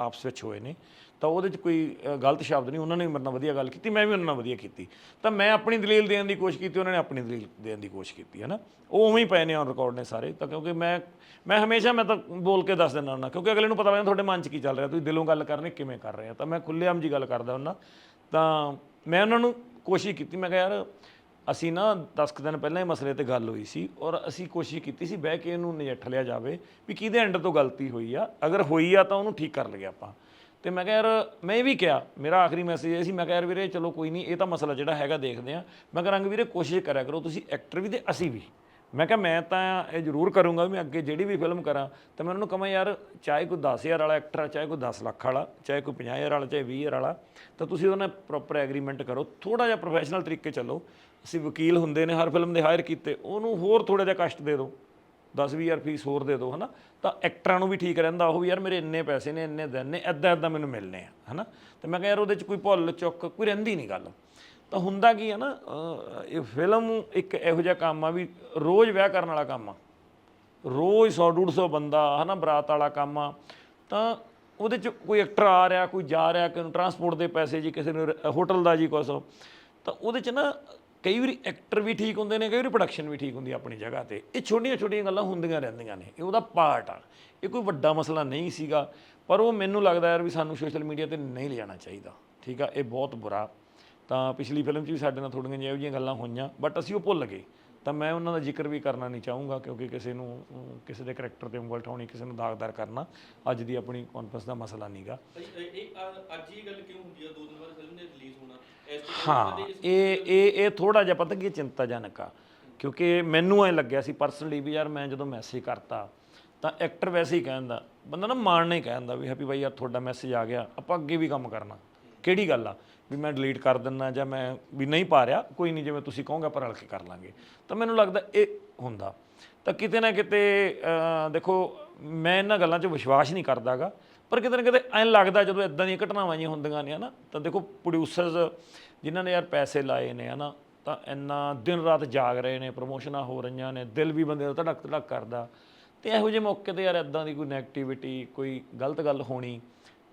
ਆਪਸ ਵਿੱਚ ਹੋਏ ਨੇ। ਤਾਂ ਉਹਦੇ 'ਚ ਕੋਈ ਅ, ਗਲਤ ਸ਼ਬਦ ਨਹੀਂ ਉਹਨਾਂ ਨੇ ਮੇਰੇ ਨਾਲ ਵਧੀਆ ਗੱਲ ਕੀਤੀ ਮੈਂ ਵੀ ਉਹਨਾਂ ਨਾਲ ਵਧੀਆ ਕੀਤੀ। ਤਾਂ ਮੈਂ ਆਪਣੀ ਦਲੀਲ ਦੇਣ ਦੀ ਕੋਸ਼ਿਸ਼ ਕੀਤੀ ਉਹਨਾਂ ਨੇ ਆਪਣੀ ਦਲੀਲ ਦੇਣ ਦੀ ਕੋਸ਼ਿਸ਼ ਕੀਤੀ ਹੈ ਨਾ ਉਹ ਉਵੇਂ ਹੀ ਪਏ ਨੇ ਔਨ ਰਿਕਾਰਡ ਨੇ ਸਾਰੇ ਤਾਂ ਕਿਉਂਕਿ ਮੈਂ ਮੈਂ ਹਮੇਸ਼ਾ ਮੈਂ ਤਾਂ ਬੋਲ ਕੇ ਦੱਸ ਦਿੰਦਾ ਹੁੰਦਾ ਕਿਉਂਕਿ ਅਗਲੇ ਨੂੰ ਪਤਾ ਲੱਗਦਾ ਤੁਹਾਡੇ ਮਨ 'ਚ ਕੀ ਚੱਲ ਰਿਹਾ ਤੁਸੀਂ ਦਿਲੋਂ ਗੱਲ ਕਰਨੀ ਕਿਵੇਂ ਕਰ ਰਹੇ ਆ ਤਾਂ ਮੈਂ ਖੁੱਲ੍ਹੇਆਮ ਜੀ ਗੱਲ ਕਰਦਾ ਹੁੰਦਾ ਤਾਂ ਮੈਂ ਉਹਨਾਂ ਨੂੰ ਕੋਸ਼ਿਸ਼ ਕੀਤੀ ਮੈਂ ਕਿਹਾ ਯਾਰ ਅਸੀਂ ਨਾ 10 ਕੁ ਦਿਨ ਪਹਿਲਾਂ ਇਹ ਮਸਲੇ ਤੇ ਗੱਲ ਹੋਈ ਸੀ ਔਰ ਅਸੀਂ ਕੋਸ਼ਿਸ਼ ਕੀਤੀ ਸੀ ਬਹਿ ਕੇ ਇਹਨੂੰ ਨਜਿੱਠ ਲਿਆ ਜਾਵੇ ਵੀ ਕਿਹਦੇ ਐਂਡ ਤੋਂ ਗਲਤੀ ਹੋਈ ਆ। ਅਗਰ ਹੋਈ ਆ ਤਾਂ ਉਹਨੂੰ ਠੀਕ ਕਰ ਲਈਏ ਆਪਾਂ। ਤੇ ਮੈਂ ਕਿਹਾ ਯਾਰ, ਮੈਂ ਇਹ ਵੀ ਕਿਹਾ, ਮੇਰਾ ਆਖਰੀ ਮੈਸੇਜ ਇਹ ਸੀ, ਮੈਂ ਕਿਹਾ ਯਾਰ ਵੀਰੇ, ਚਲੋ ਕੋਈ ਨਹੀਂ, ਇਹ ਤਾਂ ਮਸਲਾ ਜਿਹੜਾ ਹੈਗਾ ਦੇਖਦੇ ਆ ਮੈਂ ਕਿਹਾ ਰੰਗ ਵੀਰੇ, ਕੋਸ਼ਿਸ਼ ਕਰਿਆ ਕਰੋ, ਤੁਸੀਂ ਐਕਟਰ ਵੀ ਤੇ ਅਸੀਂ ਵੀ। ਮੈਂ ਕਿਹਾ ਮੈਂ ਤਾਂ ਇਹ ਜ਼ਰੂਰ ਕਰੂੰਗਾ ਵੀ ਮੈਂ ਅੱਗੇ ਜਿਹੜੀ ਵੀ ਫਿਲਮ ਕਰਾਂ, ਤਾਂ ਮੈਂ ਉਹਨਾਂ ਨੂੰ ਕਹਾਂ ਯਾਰ, ਚਾਹੇ ਕੋਈ 10000 ਵਾਲਾ ਐਕਟਰ ਆ, ਚਾਹੇ ਕੋਈ 10 ਲੱਖ ਵਾਲਾ, ਚਾਹੇ ਕੋਈ 50000 ਵਾਲਾ, ਚਾਹੇ 20000 ਵਾਲਾ, ਤਾਂ ਤੁਸੀਂ ਉਹਨਾਂ ਨਾਲ ਪ੍ਰੋਪਰ ਐਗਰੀਮੈਂਟ ਕਰੋ। ਥੋੜਾ ਜਿਹਾ ਪ੍ਰੋਫੈਸ਼ਨਲ ਤਰੀਕੇ ਚੱਲੋ। ਅਸੀਂ ਵਕੀਲ ਹੁੰਦੇ ਨੇ, ਹਰ ਫਿਲਮ ਦੇ ਹਾਇਰ ਕੀਤੇ, ਉਹਨੂੰ ਹੋਰ ਥੋੜਾ ਜਿਹਾ ਕਸ਼ਟ ਦੇ ਦਿਓ। 10-20000 ਫੀਸ ਹੋਰ ਦੇ ਦਿਓ, ਹਨਾ? ਤਾਂ ਐਕਟਰਾਂ ਨੂੰ ਵੀ ਠੀਕ ਰਹਿੰਦਾ, ਉਹ ਵੀ ਯਾਰ ਮੇਰੇ ਇੰਨੇ ਪੈਸੇ ਨੇ, ਇੰਨੇ ਦਿਨ ਨੇ ਐਦਾਂ ਐਦਾਂ ਮੈਨੂੰ ਮਿਲਨੇ ਆ, ਹਨਾ? ਤੇ ਮੈਂ ਕਿਹਾ ਯਾਰ ਉਹਦੇ 'ਚ ਕੋਈ ਭੁੱਲ, ਚੁੱਕ, ਕੋਈ ਰਹਿੰਦੀ ਨਹੀਂ ਗੱਲ। ਤਾਂ ਹੁੰਦਾ ਕੀ ਹੈ ਨਾ ਇਹ ਫਿਲਮ ਇੱਕ ਇਹੋ ਜਿਹਾ ਕੰਮ ਆ ਵੀ ਰੋਜ਼ ਵਿਆਹ ਕਰਨ ਵਾਲਾ ਕੰਮ ਆ। ਰੋਜ਼ 100 150 ਬੰਦਾ, ਹਨਾ, ਬਰਾਤ ਵਾਲਾ ਕੰਮ ਆ। ਤਾਂ ਉਹਦੇ 'ਚ ਕੋਈ ਐਕਟਰ ਆ ਰਿਹਾ, ਕੋਈ ਜਾ ਰਿਹਾ, ਕਿਸੇ ਨੂੰ ਟਰਾਂਸਪੋਰਟ ਦੇ ਪੈਸੇ ਜੀ, ਕਿਸੇ ਨੂੰ ਹੋਟਲ ਦਾ ਜੀ ਕੁਛ। ਤਾਂ ਉਹਦੇ 'ਚ ਨਾ ਕਈ ਵਾਰੀ ਐਕਟਰ ਵੀ ਠੀਕ ਹੁੰਦੇ ਨੇ, ਕਈ ਵਾਰੀ ਪ੍ਰੋਡਕਸ਼ਨ ਵੀ ਠੀਕ ਹੁੰਦੀ ਆਪਣੀ ਜਗ੍ਹਾ ਤੇ। ਇਹ ਛੋਟੀਆਂ ਛੋਟੀਆਂ ਗੱਲਾਂ ਹੁੰਦੀਆਂ ਰਹਿੰਦੀਆਂ ਨੇ, ਇਹ ਉਹਦਾ ਪਾਰਟ ਆ। ਇਹ ਕੋਈ ਵੱਡਾ ਮਸਲਾ ਨਹੀਂ ਸੀਗਾ, ਪਰ ਉਹ ਮੈਨੂੰ ਲੱਗਦਾ ਯਾਰ ਵੀ ਸਾਨੂੰ ਸੋਸ਼ਲ ਮੀਡੀਆ ਤੇ ਨਹੀਂ ਲਿਜਾਣਾ ਚਾਹੀਦਾ। ਠੀਕ ਆ, ਇਹ ਬਹੁਤ ਬੁਰਾ। ਤਾਂ ਪਿਛਲੀ ਫਿਲਮ 'ਚ ਵੀ ਸਾਡੇ ਨਾਲ ਥੋੜੀਆਂ ਜਿਹੀਆਂ ਇਹੋ ਜਿਹੀਆਂ ਗੱਲਾਂ ਹੋਈਆਂ ਬਟ ਅਸੀਂ ਉਹ ਭੁੱਲ ਗਏ। ਤਾਂ ਮੈਂ ਉਹਨਾਂ ਦਾ ਜ਼ਿਕਰ ਵੀ ਕਰਨਾ ਨਹੀਂ ਚਾਹੂੰਗਾ ਕਿਉਂਕਿ ਕਿਸੇ ਨੂੰ ਅਮ, ਕਿਸੇ ਦੇ ਕਰੈਕਟਰ ਤੇ ਉਂਗਲ ਠਾਉਣੀ ਕਿਸੇ ਨੂੰ ਦਾਗਦਾਰ ਕਰਨਾ ਅੱਜ ਦੀ ਆਪਣੀ ਕਾਨਫਰੰਸ ਦਾ ਮਸਲਾ ਨਹੀਂਗਾ। ਇਹ ਇਹ ਆ- ਅੱਜ ਹੀ ਗੱਲ ਕਿਉਂ ਹੁੰਦੀ ਆ? ਦੋ ਦਿਨ ਬਾਅਦ ਫਿਲਮ ਦੇ ਰਿਲੀਜ਼ ਹੋਣਾ। ਇਸ ਤੋਂ ਹਾਂ ਪਹਿਲਾਂ ਕਦੇ ਇਸ- ਇਹ ਇਹ ਇਹ ਥੋੜਾ ਜਿਹਾ ਪਤਾ ਕੀ ਚਿੰਤਾਜਨਕ ਆ। ਕਿਉਂਕਿ ਮੈਨੂੰ ਐ ਲੱਗਿਆ ਸੀ ਪਰਸਨਲੀ ਵੀ ਯਾਰ ਮੈਂ ਜਦੋਂ ਮੈਸੇਜ ਕਰਤਾ ਤਾਂ ਐਕਟਰ ਵੈਸੇ ਹੀ ਕਹਿੰਦਾ ਬੰਦਾ ਨਾ ਮਾਣ ਨਹੀਂ ਕਹਿੰਦਾ ਵੀ ਹੈਪੀ ਬਾਈ ਯਾਰ ਤੁਹਾਡਾ ਮੈਸੇਜ ਆ ਗਿਆ ਆਪਾਂ ਅੱਗੇ ਵੀ ਕੰਮ ਕਰਨਾ। ਕਿਹੜੀ ਗੱਲ ਆ? ਵੀ ਮੈਂ ਡਿਲੀਟ ਕਰ ਦਿੰਨਾ ਜਾਂ ਮੈਂ ਵੀ ਨਹੀਂ ਪਾ ਰਿਹਾ, ਕੋਈ ਨਹੀਂ, ਜਿਵੇਂ ਤੁਸੀਂ ਕਹੋਗੇ ਪਰ ਰਲ ਕੇ ਕਰ ਲਾਂਗੇ। ਤਾਂ ਮੈਨੂੰ ਲੱਗਦਾ ਇਹ ਹੁੰਦਾ। ਤਾਂ ਕਿਤੇ ਨਾ ਕਿਤੇ ਦੇਖੋ, ਮੈਂ ਇਹਨਾਂ ਗੱਲਾਂ 'ਚ ਵਿਸ਼ਵਾਸ ਨਹੀਂ ਕਰਦਾਗਾ, ਪਰ ਕਿਤੇ ਨਾ ਕਿਤੇ ਐਂ ਲੱਗਦਾ ਜਦੋਂ ਇਦਾਂ ਦੀਆਂ ਘਟਨਾਵਾਂ ਜਿਹੀਆਂ ਹੁੰਦੀਆਂ ਨੇ ਹਨਾ, ਤਾਂ ਦੇਖੋ ਪ੍ਰੋਡਿਊਸਰਸ ਜਿਨ੍ਹਾਂ ਨੇ ਯਾਰ ਪੈਸੇ ਲਾਏ ਨੇ ਹਨਾ, ਤਾਂ ਇੰਨਾ ਦਿਨ ਰਾਤ ਜਾਗ ਰਹੇ ਨੇ ਪ੍ਰਮੋਸ਼ਨਾਂ ਹੋ ਰਹੀਆਂ ਨੇ, ਦਿਲ ਵੀ ਬੰਦੇ ਦਾ ਧੜਕ ਧੜਕ ਕਰਦਾ। ਤੇ ਇਹੋ ਜਿਹੇ ਮੌਕੇ ਤੇ ਯਾਰ ਇਦਾਂ ਦੀ ਕੋਈ ਨੈਗੇਟਿਵਿਟੀ ਕੋਈ ਗਲਤ ਗੱਲ ਹੋਣੀ,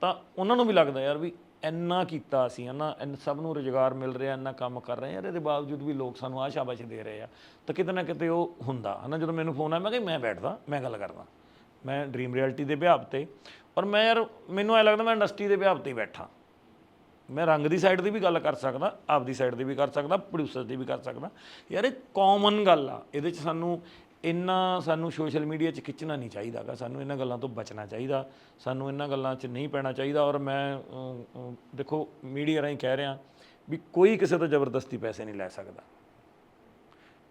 ਤਾਂ ਉਹਨਾਂ ਨੂੰ ਵੀ ਲੱਗਦਾ ਯਾਰ ਵੀ ਇੰਨਾ ਕੀਤਾ ਅਸੀਂ ਹਨਾ, ਇੰਨ ਸਭ ਨੂੰ ਰੁਜ਼ਗਾਰ ਮਿਲ ਰਿਹਾ, ਇੰਨਾ ਕੰਮ ਕਰ ਰਹੇ ਆ ਯਾਰ ਇਹਦੇ ਬਾਵਜੂਦ ਵੀ ਲੋਕ ਸਾਨੂੰ ਆਹ ਸ਼ਾਬਾਸ਼ ਦੇ ਰਹੇ ਆ। ਤਾਂ ਕਿਤੇ ਨਾ ਕਿਤੇ ਉਹ ਹੁੰਦਾ ਹਨਾ, ਜਦੋਂ ਮੈਨੂੰ ਫੋਨ ਆਇਆ, ਮੈਂ ਕਿਹਾ, ਮੈਂ ਬੈਠਦਾ, ਮੈਂ ਗੱਲ ਕਰਦਾ, ਮੈਂ ਡ੍ਰੀਮ ਰਿਐਲਿਟੀ ਦੇ ਵਿਆਹ ਤੇ। ਔਰ ਮੈਂ ਯਾਰ, ਮੈਨੂੰ ਐ ਲੱਗਦਾ ਮੈਂ ਇੰਡਸਟਰੀ ਦੇ ਵਿਆਹ ਤੇ ਹੀ ਬੈਠਾ। ਮੈਂ ਰੰਗ ਦੀ ਸਾਈਡ ਦੀ ਵੀ ਗੱਲ ਕਰ ਸਕਦਾ ਆਪਦੀ ਸਾਈਡ ਦੀ ਵੀ ਕਰ ਸਕਦਾ ਪ੍ਰੋਡਿਊਸਰ ਦੀ ਵੀ ਕਰ ਸਕਦਾ। ਯਾਰ ਇਹ ਕਾਮਨ ਗੱਲ ਆ, ਇਹਦੇ 'ਚ ਸਾਨੂੰ ਇੰਨਾ ਸਾਨੂੰ ਸੋਸ਼ਲ ਮੀਡੀਆ 'ਚ ਖਿੱਚਣਾ ਨਹੀਂ ਚਾਹੀਦਾਗਾ ਸਾਨੂੰ ਇਹਨਾਂ ਗੱਲਾਂ ਤੋਂ ਬਚਣਾ ਚਾਹੀਦਾ ਸਾਨੂੰ ਇਹਨਾਂ ਗੱਲਾਂ 'ਚ ਨਹੀਂ ਪੈਣਾ ਚਾਹੀਦਾ ਔਰ ਮੈਂ ਅਮ, ਅਮ, ਦੇਖੋ ਮੀਡੀਆ ਰਾਹੀਂ ਕਹਿ ਰਿਹਾ ਵੀ ਕੋਈ ਕਿਸੇ ਤੋਂ ਜ਼ਬਰਦਸਤੀ ਪੈਸੇ ਨਹੀਂ ਲੈ ਸਕਦਾ।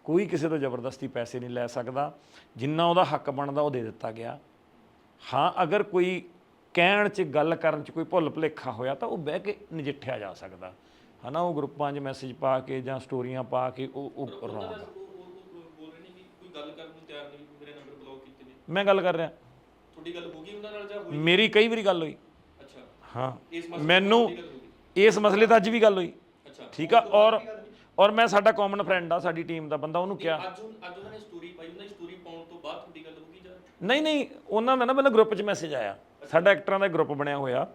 ਕੋਈ ਕਿਸੇ ਤੋਂ ਜ਼ਬਰਦਸਤੀ ਪੈਸੇ ਨਹੀਂ ਲੈ ਸਕਦਾ ਜਿੰਨਾ ਉਹਦਾ ਹੱਕ ਬਣਦਾ ਉਹ ਦੇ ਦਿੱਤਾ ਗਿਆ। ਹਾਂ ਅਗਰ ਕੋਈ ਕਹਿਣ 'ਚ ਗੱਲ ਕਰਨ 'ਚ ਕੋਈ ਭੁੱਲ ਭੁਲੇਖਾ ਹੋਇਆ ਤਾਂ ਉਹ ਬਹਿ ਕੇ ਨਜਿੱਠਿਆ ਜਾ ਸਕਦਾ। ਹਨਾ ਉਹ ਗਰੁੱਪਾਂ 'ਚ ਮੈਸੇਜ ਪਾ ਕੇ ਜਾਂ ਸਟੋਰੀਆਂ ਪਾ ਕੇ ਉਹ ਉਹ ਰੌਂਗ ਦਾ ਉਹ ਉਹ- ਉਹ ਬੋਲ ਰਹੇ ਨੇ ਕਿ ਕੋਈ ਗੱਲ ਕਰਨ ਨੂੰ ਤਿਆਰ ਨਹੀਂ ਮੇਰੇ ਨੰਬਰ ਬਲੌਕ ਕੀਤੇ ਨੇ। ਮੈਂ ਗੱਲ ਕਰ ਰਿਹਾ। ਤੁਹਾਡੀ ਗੱਲ ਹੋ ਗਈ ਉਹਨਾਂ ਨਾਲ ਜਾਂ ਹੋਈ? ਮੇਰੀ ਕਈ ਵਾਰੀ ਗੱਲ ਹੋਈ। ਅੱਛਾ। ਹਾਂ। ਇਸ ਮਸਲੇ ਮੈਨੂੰ ਇਸ ਮਸਲੇ ਤੇ ਅੱਜ ਵੀ ਗੱਲ ਹੋਈ। ਅੱਛਾ। ਠੀਕ ਆ ਔਰ ਔਰ ਮੈਂ ਸਾਡਾ ਕਾਮਨ ਫਰੈਂਡ ਆ ਸਾਡੀ ਟੀਮ ਦਾ ਬੰਦਾ ਉਹਨੂੰ ਕਿਹਾ। ਅੱਜ ਉਹ- ਅੱਜ ਉਹਨਾਂ ਨੇ ਸਟੋਰੀ ਪਾਈ ਉਹਨਾਂ ਦੀ ਸਟੋਰੀ ਪਾਉਣ ਤੋਂ ਬਾਅਦ ਤੁਹਾਡੀ ਗੱਲ ਹੋ ਗਈ ਜਾਂ? ਨਹੀਂ ਨਹੀਂ ਉਹਨਾਂ ਦਾ ਨਾ ਪਹਿਲਾਂ ਗਰੁੱਪ 'ਚ ਮੈਸੇਜ ਆਇਆ। ਸਾਡਾ ਐਕਟਰਾਂ ਦਾ ਗਰੁੱਪ ਬਣਿਆ ਹੋਇਆ।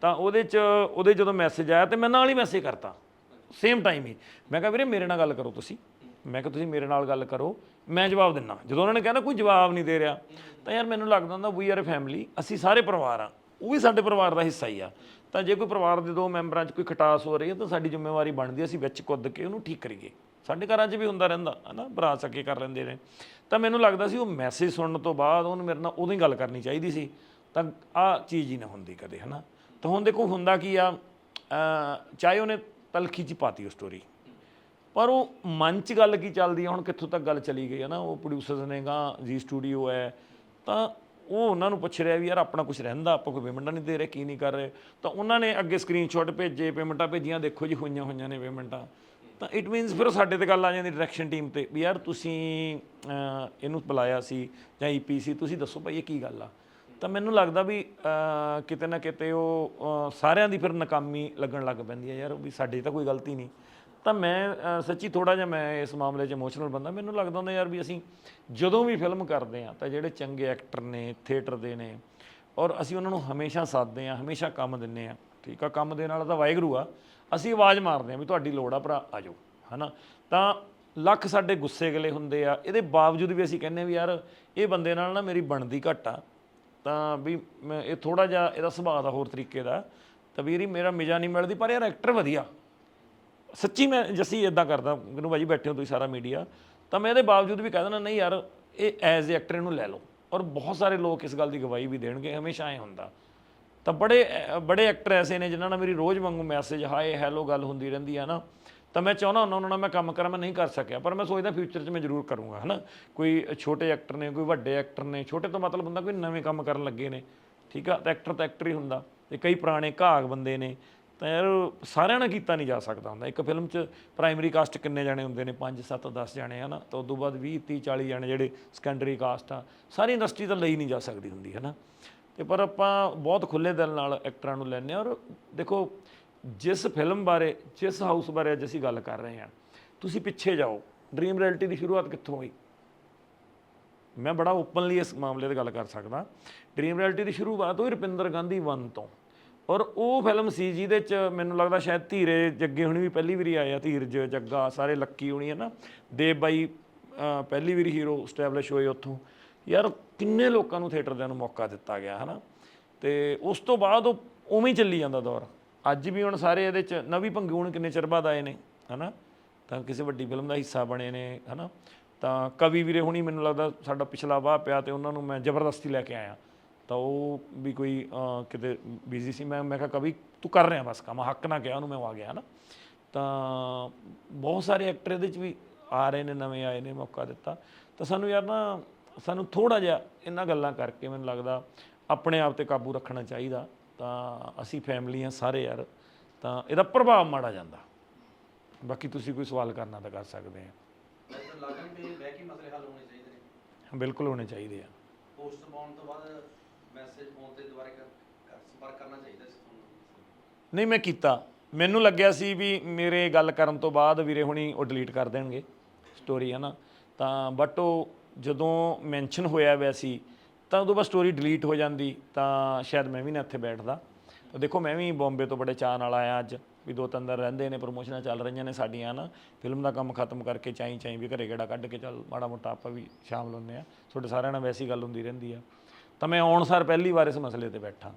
ਤਾਂ ਉਹਦੇ 'ਚ ਉਹਦੇ ਜਦੋਂ ਮੈਸੇਜ ਆਇਆ ਤੇ ਮੈਂ ਨਾਲ ਹੀ ਮੈਸੇਜ ਕਰਤਾ। ਸੇਮ ਟਾਈਮ ਹੀ। ਮੈਂ ਕਿਹਾ ਵੀਰੇ ਮੇਰੇ ਨਾਲ ਗੱਲ ਕਰੋ ਤੁਸੀਂ। ਮੈਂ ਕਿਹਾ, ਤੁਸੀਂ ਮੇਰੇ ਨਾਲ ਗੱਲ ਕਰੋ, ਮੈਂ ਜਵਾਬ ਦਿੰਨਾ। ਜਦੋਂ ਉਹਨਾਂ ਨੇ ਕਿਹਾ ਨਾ, ਕੋਈ ਜਵਾਬ ਨਹੀਂ ਦੇ ਰਿਹਾ, ਤਾਂ ਯਾਰ ਮੈਨੂੰ ਲੱਗਦਾ ਹੁੰਦਾ ਵੀ ਆਰ ਅ ਫੈਮਿਲੀ ਅਸੀਂ ਸਾਰੇ ਪਰਿਵਾਰ ਆ, ਉਹ ਵੀ ਸਾਡੇ ਪਰਿਵਾਰ ਦਾ ਹਿੱਸਾ ਹੀ ਆ। ਤਾਂ ਜੇ ਕੋਈ ਪਰਿਵਾਰ ਦੇ ਦੋ ਮੈਂਬਰਾਂ 'ਚ ਕੋਈ ਖਟਾਸ ਹੋ ਰਹੀ ਹੈ, ਤਾਂ ਸਾਡੀ ਜ਼ਿੰਮੇਵਾਰੀ ਬਣਦੀ ਅਸੀਂ ਵਿੱਚ ਕੁੱਦ ਕੇ ਉਹਨੂੰ ਠੀਕ ਕਰੀਏ। ਸਾਡੇ ਘਰਾਂ 'ਚ ਵੀ ਹੁੰਦਾ ਰਹਿੰਦਾ ਹਨਾ ਭਰਾ ਸਕੇ ਕਰ ਲੈਂਦੇ ਨੇ। ਤਾਂ ਮੈਨੂੰ ਲੱਗਦਾ ਸੀ, ਉਹ ਮੈਸੇਜ ਸੁਣਨ ਤੋਂ ਬਾਅਦ ਉਹਨੂੰ ਮੇਰੇ ਨਾਲ ਉਦੋਂ ਹੀ ਗੱਲ ਕਰਨੀ ਚਾਹੀਦੀ ਸੀ। ਤਾਂ ਆ ਚੀਜ਼ ਹੀ ਨਾ ਹੁੰਦੀ ਕਦੇ ਹਨਾ ਤਾਂ ਹੁਣ ਦੇਖੋ, ਹੁੰਦਾ ਕੀ ਆ? ਚਾਹੇ ਉਹਨੇ ਤਲਖੀ 'ਚ ਪਾਤੀ ਉਹ ਸਟੋਰੀ ਪਰ ਉਹ ਮਨ 'ਚ ਗੱਲ ਕੀ ਚੱਲਦੀ ਆ? ਹੁਣ ਕਿੱਥੋਂ ਤੱਕ ਗੱਲ ਚਲੀ ਗਈ ਹੈ ਨਾ? ਉਹ ਪ੍ਰੋਡਿਊਸਰਸ ਨੇ ਗਾ ਜੀ ਸਟੂਡੀਓ ਹੈ। ਤਾਂ ਉਹ ਉਹਨਾਂ ਨੂੰ ਪੁੱਛ ਰਿਹਾ ਵੀ ਯਾਰ ਆਪਣਾ ਕੁਝ ਰਹਿੰਦਾ, ਆਪਾਂ ਕੋਈ ਪੇਮੈਂਟਾਂ ਨਹੀਂ ਦੇ ਰਹੇ, ਕੀ ਨਹੀਂ ਕਰ ਰਹੇ? ਤਾਂ ਉਹਨਾਂ ਨੇ ਅੱਗੇ ਸਕਰੀਨਸ਼ਾਟ ਭੇਜੇ ਪੇਮੈਂਟਾਂ ਭੇਜੀਆਂ, ਦੇਖੋ ਜੀ ਹੋਈਆਂ ਹੋਈਆਂ ਨੇ ਪੇਮੈਂਟਾਂ ਤਾਂ। ਇਟ ਮੀਨਸ ਫਿਰ ਉਹ ਸਾਡੇ ਤੇ ਗੱਲ ਆ ਜਾਂਦੀ ਡਾਇਰੈਕਸ਼ਨ ਟੀਮ ਤੇ ਵੀ ਯਾਰ ਤੁਸੀਂ ਇਹਨੂੰ ਬੁਲਾਇਆ ਸੀ ਜਾਂ ਈਪੀਸੀ ਤੁਸੀਂ ਦੱਸੋ ਭਾਈ ਇਹ ਕੀ ਗੱਲ ਆ? ਤਾਂ ਮੈਨੂੰ ਲੱਗਦਾ ਵੀ ਕਿਤੇ ਨਾ ਕਿਤੇ ਉਹ ਸਾਰਿਆਂ ਦੀ ਫਿਰ ਨਾਕਾਮੀ ਲੱਗਣ ਲੱਗ ਪੈਂਦੀ ਹੈ ਯਾਰ ਵੀ ਸਾਡੀ ਤਾਂ ਕੋਈ ਗਲਤੀ ਨਹੀਂ। ਤਾਂ ਮੈਂ ਅਹ, ਸੱਚੀ ਥੋੜਾ ਜਿਹਾ ਮੈਂ ਇਸ ਮਾਮਲੇ 'ਚ ਇਮੋਸ਼ਨਲ ਬੰਦਾ। ਮੈਨੂੰ ਲੱਗਦਾ ਹੁੰਦਾ ਯਾਰ ਵੀ ਅਸੀਂ ਜਦੋਂ ਵੀ ਫਿਲਮ ਕਰਦੇ ਆ ਤਾਂ ਜਿਹੜੇ ਚੰਗੇ ਐਕਟਰ ਨੇ ਥੀਏਟਰ ਦੇ ਨੇ ਔਰ ਅਸੀਂ ਉਹਨਾਂ ਨੂੰ ਹਮੇਸ਼ਾ ਸਾਥਦੇ ਆ ਹਮੇਸ਼ਾ ਕੰਮ ਦਿੰਨੇ ਆ ਠੀਕ ਆ? ਕੰਮ ਦੇ ਨਾਲ ਤਾਂ ਵਾਹਿਗੁਰੂ ਆ। ਅਸੀਂ ਆਵਾਜ਼ ਮਾਰਦੇ ਆ ਵੀ ਤੁਹਾਡੀ ਲੋੜ ਆ ਭਰਾ ਆ ਜਾਓ ਹਨਾ? ਤਾਂ ਲੱਖ ਸਾਡੇ ਗੁੱਸੇ ਗਲੇ ਹੁੰਦੇ ਆ। ਇਹਦੇ ਬਾਵਜੂਦ ਵੀ ਅਸੀਂ ਕਹਿੰਨੇ ਵੀ ਯਾਰ ਇਹ ਬੰਦੇ ਨਾਲ ਨਾ ਮੇਰੀ ਬਣਦੀ ਘੱਟ ਆ। ਤਾਂ ਵੀ ਮੈਂ ਇਹ ਥੋੜਾ ਜਿਹਾ ਇਹਦਾ ਸੁਭਾਅ ਦਾ ਹੋਰ ਤਰੀਕੇ ਦਾ ਤਾਂ ਵੀਰੀ ਮੇਰਾ ਮਿਜਾ ਨਹੀਂ ਮਿਲਦੀ ਪਰ ਯਾਰ ਐਕਟਰ ਵਧੀਆ। ਸੱਚੀ ਮੈਂ ਜੱਸੀ ਇਦਾਂ ਕਰਦਾ ਗੁਰੂ ਭਾਜੀ ਬੈਠੇ ਹੋ ਤੁਸੀਂ ਸਾਰਾ ਮੀਡੀਆ ਤਾਂ ਮੈਂ ਇਹਦੇ ਬਾਵਜੂਦ ਵੀ ਕਹਿ ਦਿੰਦਾ ਨਹੀਂ ਯਾਰ ਇਹ ਐਜ਼ ਅ ਐਕਟਰ ਇਹਨੂੰ ਲੈ ਲਓ। ਔਰ ਬਹੁਤ ਸਾਰੇ ਲੋਕ ਇਸ ਗੱਲ ਦੀ ਗਵਾਹੀ ਵੀ ਦੇਣਗੇ ਹਮੇਸ਼ਾ ਐ ਹੁੰਦਾ। ਤਾਂ ਬੜੇ ਅਹ, ਬੜੇ ਐਕਟਰ ਐਸੇ ਨੇ ਜਿਨ੍ਹਾਂ ਨਾਲ ਮੇਰੀ ਰੋਜ਼ ਵਾਂਗੂ ਮੈਸੇਜ ਹਾਏ ਹੈਲੋ ਗੱਲ ਹੁੰਦੀ ਰਹਿੰਦੀ ਹੈ ਨਾ। ਤਾਂ ਮੈਂ ਚਾਹੁੰਦਾ ਹੁੰਦਾ ਉਹਨਾਂ ਨਾਲ ਮੈਂ ਕੰਮ ਕਰਾਂ ਮੈਂ ਨਹੀਂ ਕਰ ਸਕਿਆ ਪਰ ਮੈਂ ਸੋਚਦਾ ਫਿਊਚਰ 'ਚ ਮੈਂ ਜ਼ਰੂਰ ਕਰੂੰਗਾ ਹਨਾ। ਕੋਈ ਛੋਟੇ ਐਕਟਰ ਨੇ ਕੋਈ ਵੱਡੇ ਐਕਟਰ ਨੇ ਛੋਟੇ ਤੋਂ ਮਤਲਬ ਹੁੰਦਾ ਕੋਈ ਨਵੇਂ ਕੰਮ ਕਰਨ ਲੱਗੇ ਨੇ ਠੀਕ ਆ? ਤਾਂ ਐਕਟਰ ਤਾਂ ਐਕਟਰ ਹੀ ਹੁੰਦਾ। ਤੇ ਕਈ ਪੁਰਾਣੇ ਘਾਗ ਬੰਦੇ ਨੇ ਤਾਂ ਯਾਰ ਸਾਰਿਆਂ ਨਾਲ ਕੀਤਾ ਨਹੀਂ ਜਾ ਸਕਦਾ ਹੁੰਦਾ। ਇੱਕ ਫਿਲਮ 'ਚ ਪ੍ਰਾਇਮਰੀ ਕਾਸਟ ਕਿੰਨੇ ਜਾਣੇ ਹੁੰਦੇ ਨੇ? 5 7 10 ਜਾਣੇ, ਹਨਾ? ਤਾਂ ਉਦੋਂ ਬਾਅਦ 20 30 40 ਜਾਣੇ ਜਿਹੜੇ ਸੈਕੰਡਰੀ ਕਾਸਟ ਆ, ਸਾਰੀ ਇੰਡਸਟਰੀ ਤਾਂ ਲਈ ਨਹੀਂ ਜਾ ਸਕਦੀ ਹੁੰਦੀ ਹੈ ਨਾ ਤੇ ਪਰ ਆਪਾਂ ਬਹੁਤ ਖੁੱਲੇ ਦਿਲ ਨਾਲ ਐਕਟਰਾਂ ਨੂੰ ਲੈਂਦੇ ਹਾਂ ਔਰ ਦੇਖੋ, ਜਿਸ ਫਿਲਮ ਬਾਰੇ, ਜਿਸ ਹਾਊਸ ਬਾਰੇ ਅੱਜ ਅਸੀਂ ਗੱਲ ਕਰ ਰਹੇ ਹਾਂ, ਤੁਸੀਂ ਪਿੱਛੇ ਜਾਓ। ਡ੍ਰੀਮ ਰਿਐਲਿਟੀ ਦੀ ਸ਼ੁਰੂਆਤ ਕਿੱਥੋਂ ਹੋਈ? ਮੈਂ ਬੜਾ ਓਪਨਲੀ ਇਸ ਮਾਮਲੇ ਤੇ ਗੱਲ ਕਰ ਸਕਦਾ। ਡ੍ਰੀਮ ਰਿਐਲਿਟੀ ਦੀ ਸ਼ੁਰੂਆਤ ਹੋਈ ਰੁਪਿੰਦਰ ਗਾਂਧੀ 1 ਤੋਂ। ਔਰ ਉਹ ਫਿਲਮ ਸੀ ਜਿਹਦੇ ਚ ਮੈਨੂੰ ਲੱਗਦਾ ਸ਼ਾਇਦ ਧੀਰੇ ਜੱਗੇ ਹੁਣੀ ਵੀ ਪਹਿਲੀ ਵਾਰੀ ਆਏ ਆ, ਧੀਰਜ, ਜੱਗਾ, ਸਾਰੇ ਲੱਕੀ ਹੁਣੀ ਹੈ ਨਾ ਦੇਵ ਬਾਈ, ਅਹ, ਪਹਿਲੀ ਵਾਰੀ ਹੀਰੋ ਸਟੈਬਲਿਸ਼ ਹੋਏ ਉੱਥੋਂ। ਯਾਰ ਕਿੰਨੇ ਲੋਕਾਂ ਨੂੰ ਥੀਏਟਰ ਦੇ ਨੂੰ ਮੌਕਾ ਦਿੱਤਾ ਗਿਆ ਹਨਾ। ਤੇ ਉਸ ਤੋਂ ਬਾਅਦ ਉਹ ਉਵੇਂ ਹੀ ਚੱਲੀ ਜਾਂਦਾ ਦੌਰ। ਅੱਜ ਵੀ ਹੁਣ ਸਾਰੇ ਇਹਦੇ ਚ ਨਵੀਂ ਭੰਗੀ ਕਿੰਨੇ ਚਿਰ ਬਾਅਦ ਆਏ ਨੇ, ਹਨਾ। ਤਾਂ ਕਿਸੇ ਵੱਡੀ ਫਿਲਮ ਦਾ ਹਿੱਸਾ ਬਣੇ ਨੇ, ਹਨਾ। ਤਾਂ ਕਵੀ ਵੀਰੇ ਹੁਣੀ ਮੈਨੂੰ ਲੱਗਦਾ ਸਾਡਾ ਪਿਛਲਾ ਵਾਹ ਪਿਆ ਤੇ ਉਹਨਾਂ ਨੂੰ ਮੈਂ ਜ਼ਬਰਦਸਤੀ ਲੈ ਕੇ ਆਇਆ। ਤਾਂ ਉਹ ਵੀ ਕੋਈ ਅਹ, ਕਿਤੇ ਬਿਜ਼ੀ ਸੀ। ਮੈਂ ਮੈਂ ਕਿਹਾ ਕਵੀ ਤੂੰ ਕਰ ਰਿਹਾ ਬਸ ਕੰਮ ਹੱਕ ਨਾ ਕਿਹਾ ਉਹਨੂੰ ਮੈਂ ਉਹ ਆ ਗਿਆ ਹਨਾ? ਤਾਂ ਬਹੁਤ ਸਾਰੇ ਐਕਟਰ ਇਹਦੇ ਚ ਵੀ ਆ ਰਹੇ ਨੇ ਨਵੇਂ ਆਏ ਨੇ ਮੌਕਾ ਦਿੱਤਾ। ਤਾਂ ਸਾਨੂੰ ਯਾਰ ਨਾ ਸਾਨੂੰ ਥੋੜਾ ਜਿਹਾ ਇਹਨਾਂ ਗੱਲਾਂ ਕਰਕੇ ਮੈਨੂੰ ਲੱਗਦਾ ਆਪਣੇ ਆਪ ਤੇ ਕਾਬੂ ਰੱਖਣਾ ਚਾਹੀਦਾ। ਤਾਂ ਅਸੀਂ ਫੈਮਿਲੀ ਆ ਸਾਰੇ ਯਾਰ ਤਾਂ ਇਹਦਾ ਪ੍ਰਭਾਵ ਮਾੜਾ ਜਾਂਦਾ। ਬਾਕੀ ਤੁਸੀਂ ਕੋਈ ਸਵਾਲ ਕਰਨਾ ਤਾਂ ਕਰ ਸਕਦੇ ਆ। ਵੈਸੇ ਲੱਗਣ ਤੇ ਬਹਿ ਕੇ ਮਸਲੇ ਹੱਲ ਹੋਣੇ ਚਾਹੀਦੇ ਨੇ। ਬਿਲਕੁਲ ਹੋਣੇ ਚਾਹੀਦੇ ਆ। ਪੋਸਟਰ ਪਾਉਣ ਤੋਂ ਬਾਅਦ ਮੈਸੇਜ ਫੋਨ ਤੇ ਦੁਬਾਰਾ ਕਰ ਕਰ- ਸੰਪਰਕ ਕਰਨਾ ਚਾਹੀਦਾ ਸੀ ਤੁਹਾਨੂੰ? ਨਹੀਂ, ਮੈਂ ਕੀਤਾ। ਮੈਨੂੰ ਲੱਗਿਆ ਸੀ ਵੀ ਮੇਰੇ ਗੱਲ ਕਰਨ ਤੋਂ ਬਾਅਦ ਵੀਰੇ ਹੁਣੀ ਉਹ ਡਿਲੀਟ ਕਰ ਦੇਣਗੇ ਸਟੋਰੀ ਹੈ ਨਾ ਤਾਂ ਬਟ ਉਹ ਜਦੋਂ ਮੈਂਸ਼ਨ ਹੋਇਆ ਹੋਇਆ ਸੀ, ਤਾਂ ਉਦੋਂ ਬਾਅਦ ਸਟੋਰੀ ਡਿਲੀਟ ਹੋ ਜਾਂਦੀ, ਤਾਂ ਸ਼ਾਇਦ ਮੈਂ ਵੀ ਨਾ ਇੱਥੇ ਬੈਠਦਾ। ਤਾਂ ਦੇਖੋ, ਮੈਂ ਵੀ ਬੰਬੇ ਤੋਂ ਬੜੇ ਚਾਅ ਨਾਲ ਆਇਆ ਅੱਜ, ਵੀ ਦੋ ਤਿੰਨ ਦਿਨ ਰਹਿੰਦੇ ਨੇ ਪ੍ਰੋਮੋਸ਼ਨਾਂ ਚੱਲ ਰਹੀਆਂ ਨੇ ਸਾਡੀਆਂ ਨਾ ਫਿਲਮ ਦਾ ਕੰਮ ਖਤਮ ਕਰਕੇ ਚਾਈ ਚਾਈ ਵੀ ਘਰੇ ਗੇੜਾ ਕੱਢ ਕੇ ਚੱਲ, ਮਾੜਾ ਮੋਟਾ ਆਪਾਂ ਵੀ ਸ਼ਾਮਲ ਹੁੰਦੇ ਆ। ਤੁਹਾਡੇ ਸਾਰਿਆਂ ਨਾਲ ਵੈਸੀ ਗੱਲ ਹੁੰਦੀ ਰਹਿੰਦੀ ਆ। ਤਾਂ ਮੈਂ ਆਉਣ ਸਾਰ ਪਹਿਲੀ ਵਾਰ ਇਸ ਮਸਲੇ ਤੇ ਬੈਠਾ।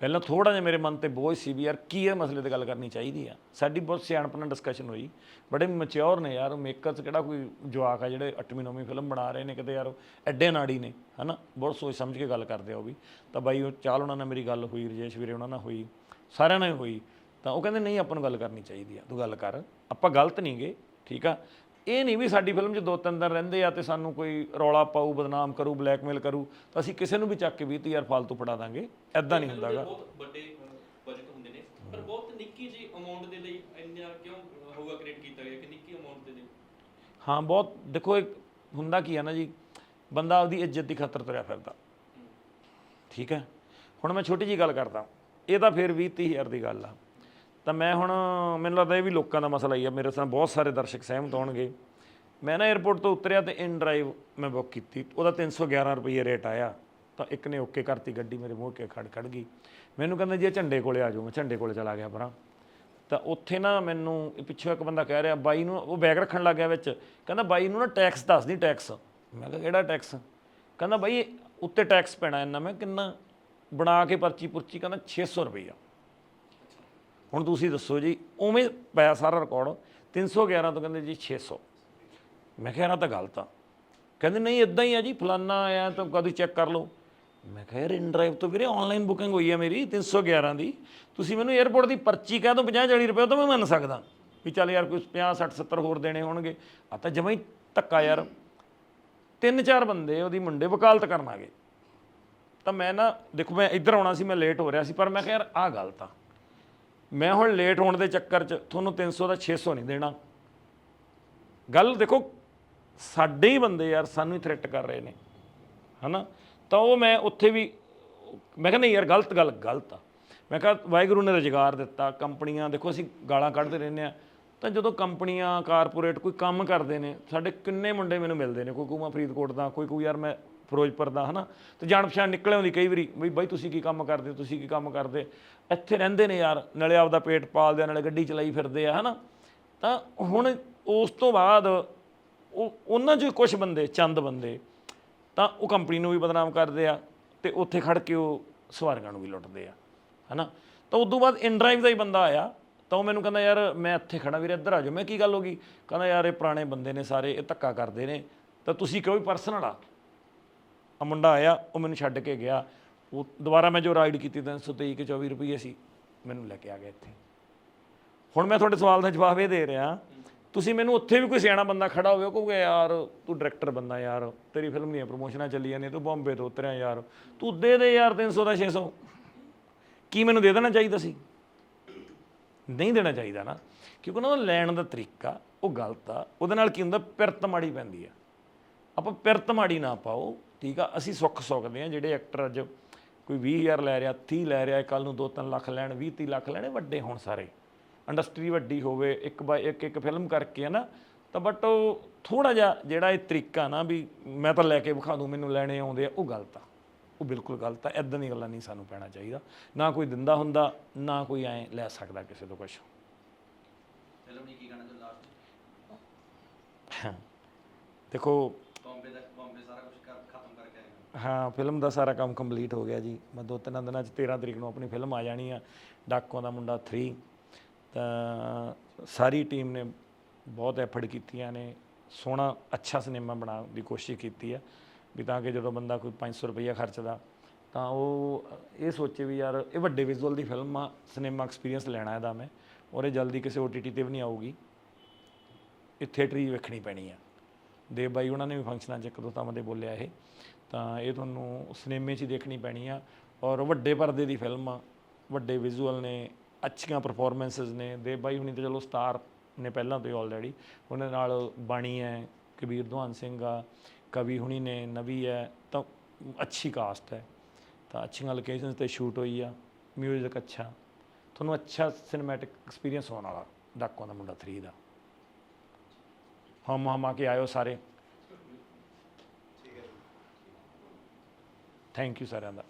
ਪਹਿਲਾਂ ਥੋੜਾ ਜਿਹਾ ਮੇਰੇ ਮਨ ਤੇ ਬੋਝ ਸੀ ਵੀ ਯਾਰ ਕੀ ਇਹ ਮਸਲੇ ਤੇ ਗੱਲ ਕਰਨੀ ਚਾਹੀਦੀ ਆ। ਸਾਡੀ ਬਹੁਤ ਸਿਆਣਪ ਨਾਲ ਡਿਸਕਸ਼ਨ ਹੋਈ। ਬੜੇ ਮੈਚੁਰ ਨੇ ਯਾਰ ਮੇਕਰਸ ਕਿਹੜਾ ਕੋਈ ਜਵਾਕ ਆ ਜਿਹੜੇ 8ਵੀਂ 9ਵੀਂ ਫਿਲਮ ਬਣਾ ਰਹੇ ਨੇ, ਕਿਤੇ ਯਾਰ ਐਡੇ ਨਾੜੀ ਨੇ, ਹਨਾ? ਬਹੁਤ ਸੋਚ ਸਮਝ ਕੇ ਗੱਲ ਕਰਦੇ ਆ ਉਹ ਵੀ। ਤਾਂ ਬਾਈ ਉਹ ਚਾਲ ਉਹਨਾਂ ਨਾਲ ਮੇਰੀ ਗੱਲ ਹੋਈ, ਰਜੇਸ਼ ਵੀਰੇ ਉਹਨਾਂ ਨਾਲ ਹੋਈ, ਸਾਰਿਆਂ ਨਾਲ ਹੋਈ। ਤਾਂ ਉਹ ਕਹਿੰਦੇ, ਨਹੀਂ, ਆਪਾਂ ਨੂੰ ਗੱਲ ਕਰਨੀ ਚਾਹੀਦੀ ਆ, ਤੂੰ ਗੱਲ ਕਰ। ਆਪਾਂ ਗਲਤ ਨਹੀਂਗੇ ਠੀਕ ਆ? ਇਹ ਨਹੀਂ ਵੀ ਸਾਡੀ ਫਿਲਮ 'ਚ ਦੋ ਤਿੰਨ ਦਿਨ ਰਹਿੰਦੇ ਆ ਤੇ ਸਾਨੂੰ ਕੋਈ ਰੌਲਾ ਪਾਊ ਬਦਨਾਮ ਕਰੂ ਬਲੈਕਮੇਲ ਕਰੂ ਤਾਂ ਅਸੀਂ ਕਿਸੇ ਨੂੰ ਵੀ ਚੱਕ ਕੇ 20000 ਫਾਲਤੂ ਫੜਾ ਦਾਂਗੇ। ਐਦਾਂ ਨਹੀਂ ਹੁੰਦਾਗਾ ਬਹੁਤ ਵੱਡੇ ਬਜਟ ਹੁੰਦੇ ਨੇ ਪਰ ਬਹੁਤ ਨਿੱਕੀ ਜੀ ਅਮਾਉਂਟ ਦੇ ਲਈ ਇੰਨਾ ਕਿਉਂ ਹੋਊਗਾ ਕ੍ਰੀਏਟ ਕੀਤਾ ਗਿਆ ਕਿ ਨਿੱਕੀ ਅਮਾਉਂਟ ਦੇ ਲਈ? ਹਾਂ ਬਹੁਤ ਦੇਖੋ ਇੱਕ ਹੁੰਦਾ ਕੀ ਆ ਨਾ ਜੀ ਬੰਦਾ ਆਪਦੀ ਇੱਜ਼ਤ ਦੀ ਖਾਤਰ ਤੁਰਿਆ ਫਿਰਦਾ। ਠੀਕ ਹੈ? ਹੁਣ ਮੈਂ ਛੋਟੀ ਜੀ ਗੱਲ ਕਰਦਾ। ਇਹ ਤਾਂ ਫਿਰ 20 30 ਹਜ਼ਾਰ ਦੀ ਗੱਲ ਆ। ਤਾਂ ਮੈਂ ਹੁਣ, ਮੈਨੂੰ ਲੱਗਦਾ ਇਹ ਵੀ ਲੋਕਾਂ ਦਾ ਮਸਲਾ ਹੀ ਆ। ਮੇਰੇ ਸਾਹ ਬਹੁਤ ਸਾਰੇ ਦਰਸ਼ਕ ਸਹਿਮਤ ਹੋਣਗੇ। ਮੈਂ ਨਾ 에어ਪੋਰਟ ਤੋਂ ਉਤਰਿਆ ਤੇ ਇਨ ਡਰਾਈਵ ਮੈਂ ਬੁੱਕ ਕੀਤੀ। ਉਹਦਾ 311 ਰੁਪਏ ਰੇਟ ਆਇਆ। ਤਾਂ ਇੱਕ ਨੇ ਓਕੇ ਕਰਤੀ, ਗੱਡੀ ਮੇਰੇ ਮੂੰਹ ਕੇ ਖੜ ਖੜ ਗਈ। ਮੈਨੂੰ ਕਹਿੰਦਾ ਜੀ ਇਹ ਝੰਡੇ ਕੋਲੇ ਆ ਜਾਓ, ਮੈਂ ਝੰਡੇ ਕੋਲੇ ਚਲਾ ਗਿਆ ਪਰਾਂ ਤਾਂ ਉੱਥੇ ਨਾ ਮੈਨੂੰ ਪਿੱਛੋਂ ਇੱਕ ਬੰਦਾ ਕਹਿ ਰਿਹਾ, ਬਾਈ ਨੂੰ ਉਹ ਬੈਗ ਰੱਖਣ ਲੱਗ ਗਿਆ ਵਿੱਚ। ਕਹਿੰਦਾ ਬਾਈ ਨੂੰ ਨਾ ਟੈਕਸ ਦੱਸ ਦੀ ਟੈਕਸ ਮੈਂ ਕਿਹਾ ਕਿਹੜਾ ਟੈਕਸ ਕਹਿੰਦਾ ਬਾਈ ਉੱਤੇ ਟੈਕਸ ਪੈਣਾ ਇੰਨਾ। ਮੈਂ ਕਿੰਨਾ? ਬਣਾ ਕੇ ਪਰਚੀ ਪੁਰਚੀ ਕਹਿੰਦਾ 600 ਰੁਪਈਆ। ਹੁਣ ਤੁਸੀਂ ਦੱਸੋ ਜੀ, ਉਵੇਂ ਪਿਆ ਸਾਰਾ ਰਿਕਾਰਡ 311 ਤੋਂ ਕਹਿੰਦੇ ਜੀ 600 ਮੈਂ ਕਿਹਾ ਇਹ ਤਾਂ ਗਲਤ ਆ। ਕਹਿੰਦੇ, ਨਹੀਂ ਇਦਾਂ ਹੀ ਆ ਜੀ, ਫਲਾਨਾ ਆਇਆ ਤਾਂ ਕਦੀ ਚੈੱਕ ਕਰ ਲਓ। ਮੈਂ ਕਿਹਾ, ਯਾਰ ਇਨ ਡਰਾਈਵ ਤੋਂ ਵੀਰੇ ਆਨਲਾਈਨ ਬੁਕਿੰਗ ਹੋਈ ਹੈ ਮੇਰੀ 311 ਦੀ। ਤੁਸੀਂ ਮੈਨੂੰ 에어ਪੋਰਟ ਦੀ ਪਰਚੀ ਕਹਿ ਦੋ 50 40 ਰੁਪਏ ਤਾਂ ਮੈਂ ਮੰਨ ਸਕਦਾ। ਵੀ ਚੱਲ ਯਾਰ, ਕੋਈ 50 60 70 ਹੋਰ ਦੇਣੇ ਹੋਣਗੇ। ਆ ਤਾਂ ਜਮਾਂ ਹੀ ਧੱਕਾ ਯਾਰ। ਤਿੰਨ ਚਾਰ ਬੰਦੇ ਉਹਦੀ ਮੁੰਡੇ ਵਕਾਲਤ ਕਰਨ ਆ ਗਏ। ਤਾਂ ਮੈਂ ਨਾ, ਦੇਖੋ, ਮੈਂ ਇੱਧਰ ਆਉਣਾ ਸੀ, ਮੈਂ ਲੇਟ ਹੋ ਰਿਹਾ ਸੀ, ਪਰ ਮੈਂ ਕਿਹਾ, ਯਾਰ, ਆਹ ਗਲਤ ਆ। ਮੈਂ ਹੁਣ ਲੇਟ ਹੋਣ ਦੇ ਚੱਕਰ 'ਚ ਤੁਹਾਨੂੰ 300 ਦਾ 600 ਨਹੀਂ ਦੇਣਾ। ਗੱਲ ਦੇਖੋ, ਸਾਡੇ ਹੀ ਬੰਦੇ ਯਾਰ ਸਾਨੂੰ ਹੀ ਥ੍ਰੈਟ ਕਰ ਰਹੇ ਨੇ, ਹਨਾ? ਤਾਂ ਉਹ ਮੈਂ ਉੱਥੇ ਵੀ, ਮੈਂ ਕਿਹਾ ਨਹੀਂ ਯਾਰ, ਗਲਤ ਗੱਲ, ਗਲਤ ਆ। ਮੈਂ ਕਿਹਾ ਵਾਹਿਗੁਰੂ ਨੇ ਰੁਜ਼ਗਾਰ ਦਿੱਤਾ, ਕੰਪਨੀਆਂ, ਦੇਖੋ ਅਸੀਂ ਗਾਲਾਂ ਕੱਢਦੇ ਰਹਿੰਦੇ ਆ। ਤਾਂ ਜਦੋਂ ਕੰਪਨੀਆਂ, ਕਾਰਪੋਰੇਟ ਕੋਈ ਕੰਮ ਕਰਦੇ ਨੇ, ਸਾਡੇ ਕਿੰਨੇ ਮੁੰਡੇ ਮੈਨੂੰ ਮਿਲਦੇ ਨੇ, ਕੋਈ ਕੋਈ ਮੈਂ ਫਰੀਦਕੋਟ ਦਾ, ਕੋਈ ਕੋਈ ਯਾਰ ਮੈਂ ਫਿਰੋਜ਼ਪੁਰ ਦਾ, ਹਨਾ? ਤੇ ਜਾਣ ਪਛਾਣ ਨਿਕਲੇ ਹੁੰਦੀ ਕਈ ਵਾਰੀ ਬਈ ਬਾਈ ਤੁਸੀਂ ਕੀ ਕੰਮ ਕਰਦੇ ਹੋ, ਤੁਸੀਂ ਕੀ ਕੰਮ ਕਰਦੇ ਇੱਥੇ ਰਹਿੰਦੇ ਨੇ ਯਾਰ, ਨਾਲੇ ਆਪਦਾ ਪੇਟ ਪਾਲਦੇ ਆ, ਨਾਲੇ ਗੱਡੀ ਚਲਾਈ ਫਿਰਦੇ ਆ, ਹਨਾ? ਤਾਂ ਹੁਣ ਉਸ ਤੋਂ ਬਾਅਦ ਉਹ, ਉਹਨਾਂ 'ਚ ਕੁਝ ਬੰਦੇ, ਚੰਦ ਬੰਦੇ, ਤਾਂ ਉਹ ਕੰਪਨੀ ਨੂੰ ਵੀ ਬਦਨਾਮ ਕਰਦੇ ਆ ਤੇ ਉੱਥੇ ਖੜ ਕੇ ਉਹ ਸਵਾਰੀਆਂ ਨੂੰ ਵੀ ਲੁੱਟਦੇ ਆ, ਹਨਾ? ਤਾਂ ਉਦੋਂ ਬਾਅਦ ਇਨਡਰਾਈਵ ਦਾ ਹੀ ਬੰਦਾ ਆਇਆ, ਤਾਂ ਉਹ ਮੈਨੂੰ ਕਹਿੰਦਾ, ਯਾਰ, ਮੈਂ ਇੱਥੇ ਖੜਾ ਵੀਰੇ, ਇੱਧਰ ਆ ਜਾਓ। ਮੈਂ ਕੀ ਗੱਲ ਹੋ ਗਈ? ਕਹਿੰਦਾ, ਯਾਰ, ਇਹ ਪੁਰਾਣੇ ਬੰਦੇ ਨੇ ਸਾਰੇ, ਇਹ ਧੱਕਾ ਕਰਦੇ ਨੇ। ਤਾਂ ਤੁਸੀਂ ਕਿਉਂ ਵੀ ਪਰਸਨਲ ਆ? ਆ ਮੁੰਡਾ ਆਇਆ, ਉਹ ਮੈਨੂੰ ਛੱਡ ਕੇ ਗਿਆ। ਉਹ ਦੁਬਾਰਾ ਮੈਂ ਜੋ ਰਾਈਡ ਕੀਤੀ ਤਾਂ 123 ਕਿ 24 ਰੁਪਏ ਸੀ, ਮੈਨੂੰ ਲੈ ਕੇ ਆ ਗਿਆ ਇੱਥੇ। ਹੁਣ ਮੈਂ ਤੁਹਾਡੇ ਸਵਾਲ ਦਾ ਜਵਾਬ ਇਹ ਦੇ ਰਿਹਾ, ਤੁਸੀਂ ਮੈਨੂੰ ਉੱਥੇ ਵੀ ਕੋਈ ਸਿਆਣਾ ਬੰਦਾ ਖੜਾ ਹੋਵੇ, ਉਹ ਕਹੂਗਾ, ਯਾਰ, ਤੂੰ ਡਾਇਰੈਕਟਰ ਬੰਦਾ ਯਾਰ, ਤੇਰੀ ਫਿਲਮ ਦੀਆਂ ਪ੍ਰੋਮੋਸ਼ਨਾਂ ਚੱਲੀਆਂ ਨੇ, ਤੂੰ ਬੰਬੇ ਤੋਂ ਉਤਰਿਆ ਯਾਰ, ਤੂੰ ਦੇ ਦੇ ਯਾਰ 300 ਦਾ 600 ਕੀ ਮੈਨੂੰ ਦੇ ਦੇਣਾ ਚਾਹੀਦਾ ਸੀ? ਨਹੀਂ ਦੇਣਾ ਚਾਹੀਦਾ ਨਾ, ਕਿਉਂਕਿ ਉਹਨਾਂ ਦਾ ਲੈਣ ਦਾ ਤਰੀਕਾ, ਉਹ ਗਲਤ ਆ, ਉਹਦੇ ਨਾਲ ਕੀ ਹੁੰਦਾ, ਪਿਰਤ ਮਾੜੀ ਪੈਂਦੀ ਆ। ਆਪਾਂ ਪਿਰਤ ਮਾੜੀ ਨਾ ਪਾਓ ਠੀਕ ਆ ਅਸੀਂ ਸੁੱਖ ਸੁੱਖਦੇ ਆ ਜਿਹੜੇ ਐਕਟਰ ਅੱਜ ਕੋਈ 20000 ਲੈ ਰਿਹਾ 30 ਲੈ ਰਿਹਾ ਕੱਲ ਨੂੰ 2-3 ਲੱਖ ਲੈਣ 20 30 ਲੱਖ ਲੈਣੇ ਵੱਡੇ ਹੋਣ ਸਾਰੇ। ਇੰਡਸਟਰੀ ਵੱਡੀ ਹੋਵੇ ਇੱਕ ਬਾਈ ਇੱਕ ਇੱਕ ਫਿਲਮ ਕਰਕੇ ਹੈ ਨਾ ਤਾਂ ਬਟ ਉਹ ਥੋੜਾ ਜਿਹਾ ਜਿਹੜਾ ਇਹ ਤਰੀਕਾ ਨਾ ਵੀ ਮੈਂ ਤਾਂ ਲੈ ਕੇ ਵਿਖਾ ਦੂੰ ਮੈਨੂੰ ਲੈਣੇ ਆਉਂਦੇ ਆ ਉਹ ਗਲਤ ਆ। ਉਹ ਬਿਲਕੁਲ ਗਲਤ ਆ ਐਦਾਂ ਦੀ ਗੱਲਾਂ ਨਹੀਂ ਸਾਨੂੰ ਪੈਣਾ ਚਾਹੀਦਾ। ਨਾ ਕੋਈ ਦਿੰਦਾ ਹੁੰਦਾ ਨਾ ਕੋਈ ਐ ਲੈ ਸਕਦਾ ਕਿਸੇ ਤੋਂ ਕੁਝ ਕੀ ਕਹਿਣਾ ਲਾਸਟ? ਦੇਖੋ ਬੰਬੇ ਦਾ ਬੰਬੇ ਸਾਰਾ ਕੁਝ ਖਤਮ ਕਰਕੇ ਆਏਗਾ ਹਾਂ ਫਿਲਮ ਦਾ ਸਾਰਾ ਕੰਮ ਕੰਪਲੀਟ ਹੋ ਗਿਆ ਜੀ। ਮੈਂ ਦੋ ਤਿੰਨ ਦਿਨਾਂ ਚ 13 ਤਰੀਕ ਨੂੰ ਆਪਣੀ ਫਿਲਮ ਆ ਜਾਣੀ ਆ, ਡਾਕੂਆਂ ਦਾ ਮੁੰਡਾ 3 ਤਾਂ ਸਾਰੀ ਟੀਮ ਨੇ ਬਹੁਤ ਐਫਰਟ ਕੀਤੀਆਂ ਨੇ, ਸੋਹਣਾ, ਅੱਛਾ ਸਿਨੇਮਾ ਬਣਾਉਣ ਦੀ ਕੋਸ਼ਿਸ਼ ਕੀਤੀ ਆ। ਵੀ ਤਾਂ ਕਿ ਜਦੋਂ ਬੰਦਾ ਕੋਈ 500 ਰੁਪਈਆ ਖਰਚਦਾ, ਤਾਂ ਉਹ ਇਹ ਸੋਚੇ ਵੀ ਯਾਰ, ਇਹ ਵੱਡੇ ਵਿਜ਼ੂਅਲ ਦੀ ਫਿਲਮ ਆ ਸਿਨੇਮਾ ਐਕਸਪੀਰੀਅੰਸ ਲੈਣਾ ਇਹਦਾ ਮੈਂ। ਔਰ ਇਹ ਜਲਦੀ ਕਿਸੇ OTT ਤੇ ਵੀ ਨਹੀਂ ਆਊਗੀ। ਇਹ ਥੀਏਟਰ ਹੀ ਵੇਖਣੀ ਪੈਣੀ ਆ। ਦੇਵ ਬਾਈ ਉਹਨਾਂ ਨੇ ਵੀ ਫੰਕਸ਼ਨਾਂ 'ਚ ਇੱਕ ਦੋ ਥਾਵਾਂ ਤੇ ਬੋਲਿਆ ਇਹ। ਤਾਂ ਇਹ ਤੁਹਾਨੂੰ ਸਿਨੇਮੇ 'ਚ ਹੀ ਦੇਖਣੀ ਪੈਣੀ ਆ। ਔਰ ਵੱਡੇ ਪਰਦੇ ਦੀ ਫਿਲਮ ਆ। ਵੱਡੇ ਵਿਜ਼ੂਅਲ ਨੇ, ਅੱਛੀਆਂ ਪਰਫਾਰਮੈਂਸਸ ਨੇ। ਦੇਵ ਬਾਈ ਹੁਣੀ ਤਾਂ ਚਲੋ ਸਟਾਰ ਨੇ ਪਹਿਲਾਂ ਤੋਂ ਹੀ ਆਲਰੇਡੀ ਉਹਨਾਂ ਨਾਲ ਬਾਣੀ ਹੈ, ਕਬੀਰ ਦੁਹਾਨ ਸਿੰਘ ਆ, ਕਵੀ ਹੁਣੀ ਨੇ, ਨਵੀ ਹੈ। ਤਾਂ ਅੱਛੀ ਕਾਸਟ ਹੈ। ਤਾਂ ਅੱਛੀਆਂ ਲੋਕੇਸ਼ਨਸ ਤੇ ਸ਼ੂਟ ਹੋਈ ਆ। ਮਿਊਜ਼ਿਕ ਅੱਛਾ। ਤੁਹਾਨੂੰ ਅੱਛਾ ਸਿਨੇਮੈਟਿਕ ਐਕਸਪੀਰੀਅੰਸ ਹੋਣ ਵਾਲਾ, ਡਾਕੂਆਂ ਦਾ ਮੁੰਡਾ 3 ਦਾ। ਹਮ ਹਮ ਆ ਕੇ ਆਇਓ ਸਾਰੇ। ਥੈਂਕ ਯੂ ਸਾਰਿਆਂ ਦਾ।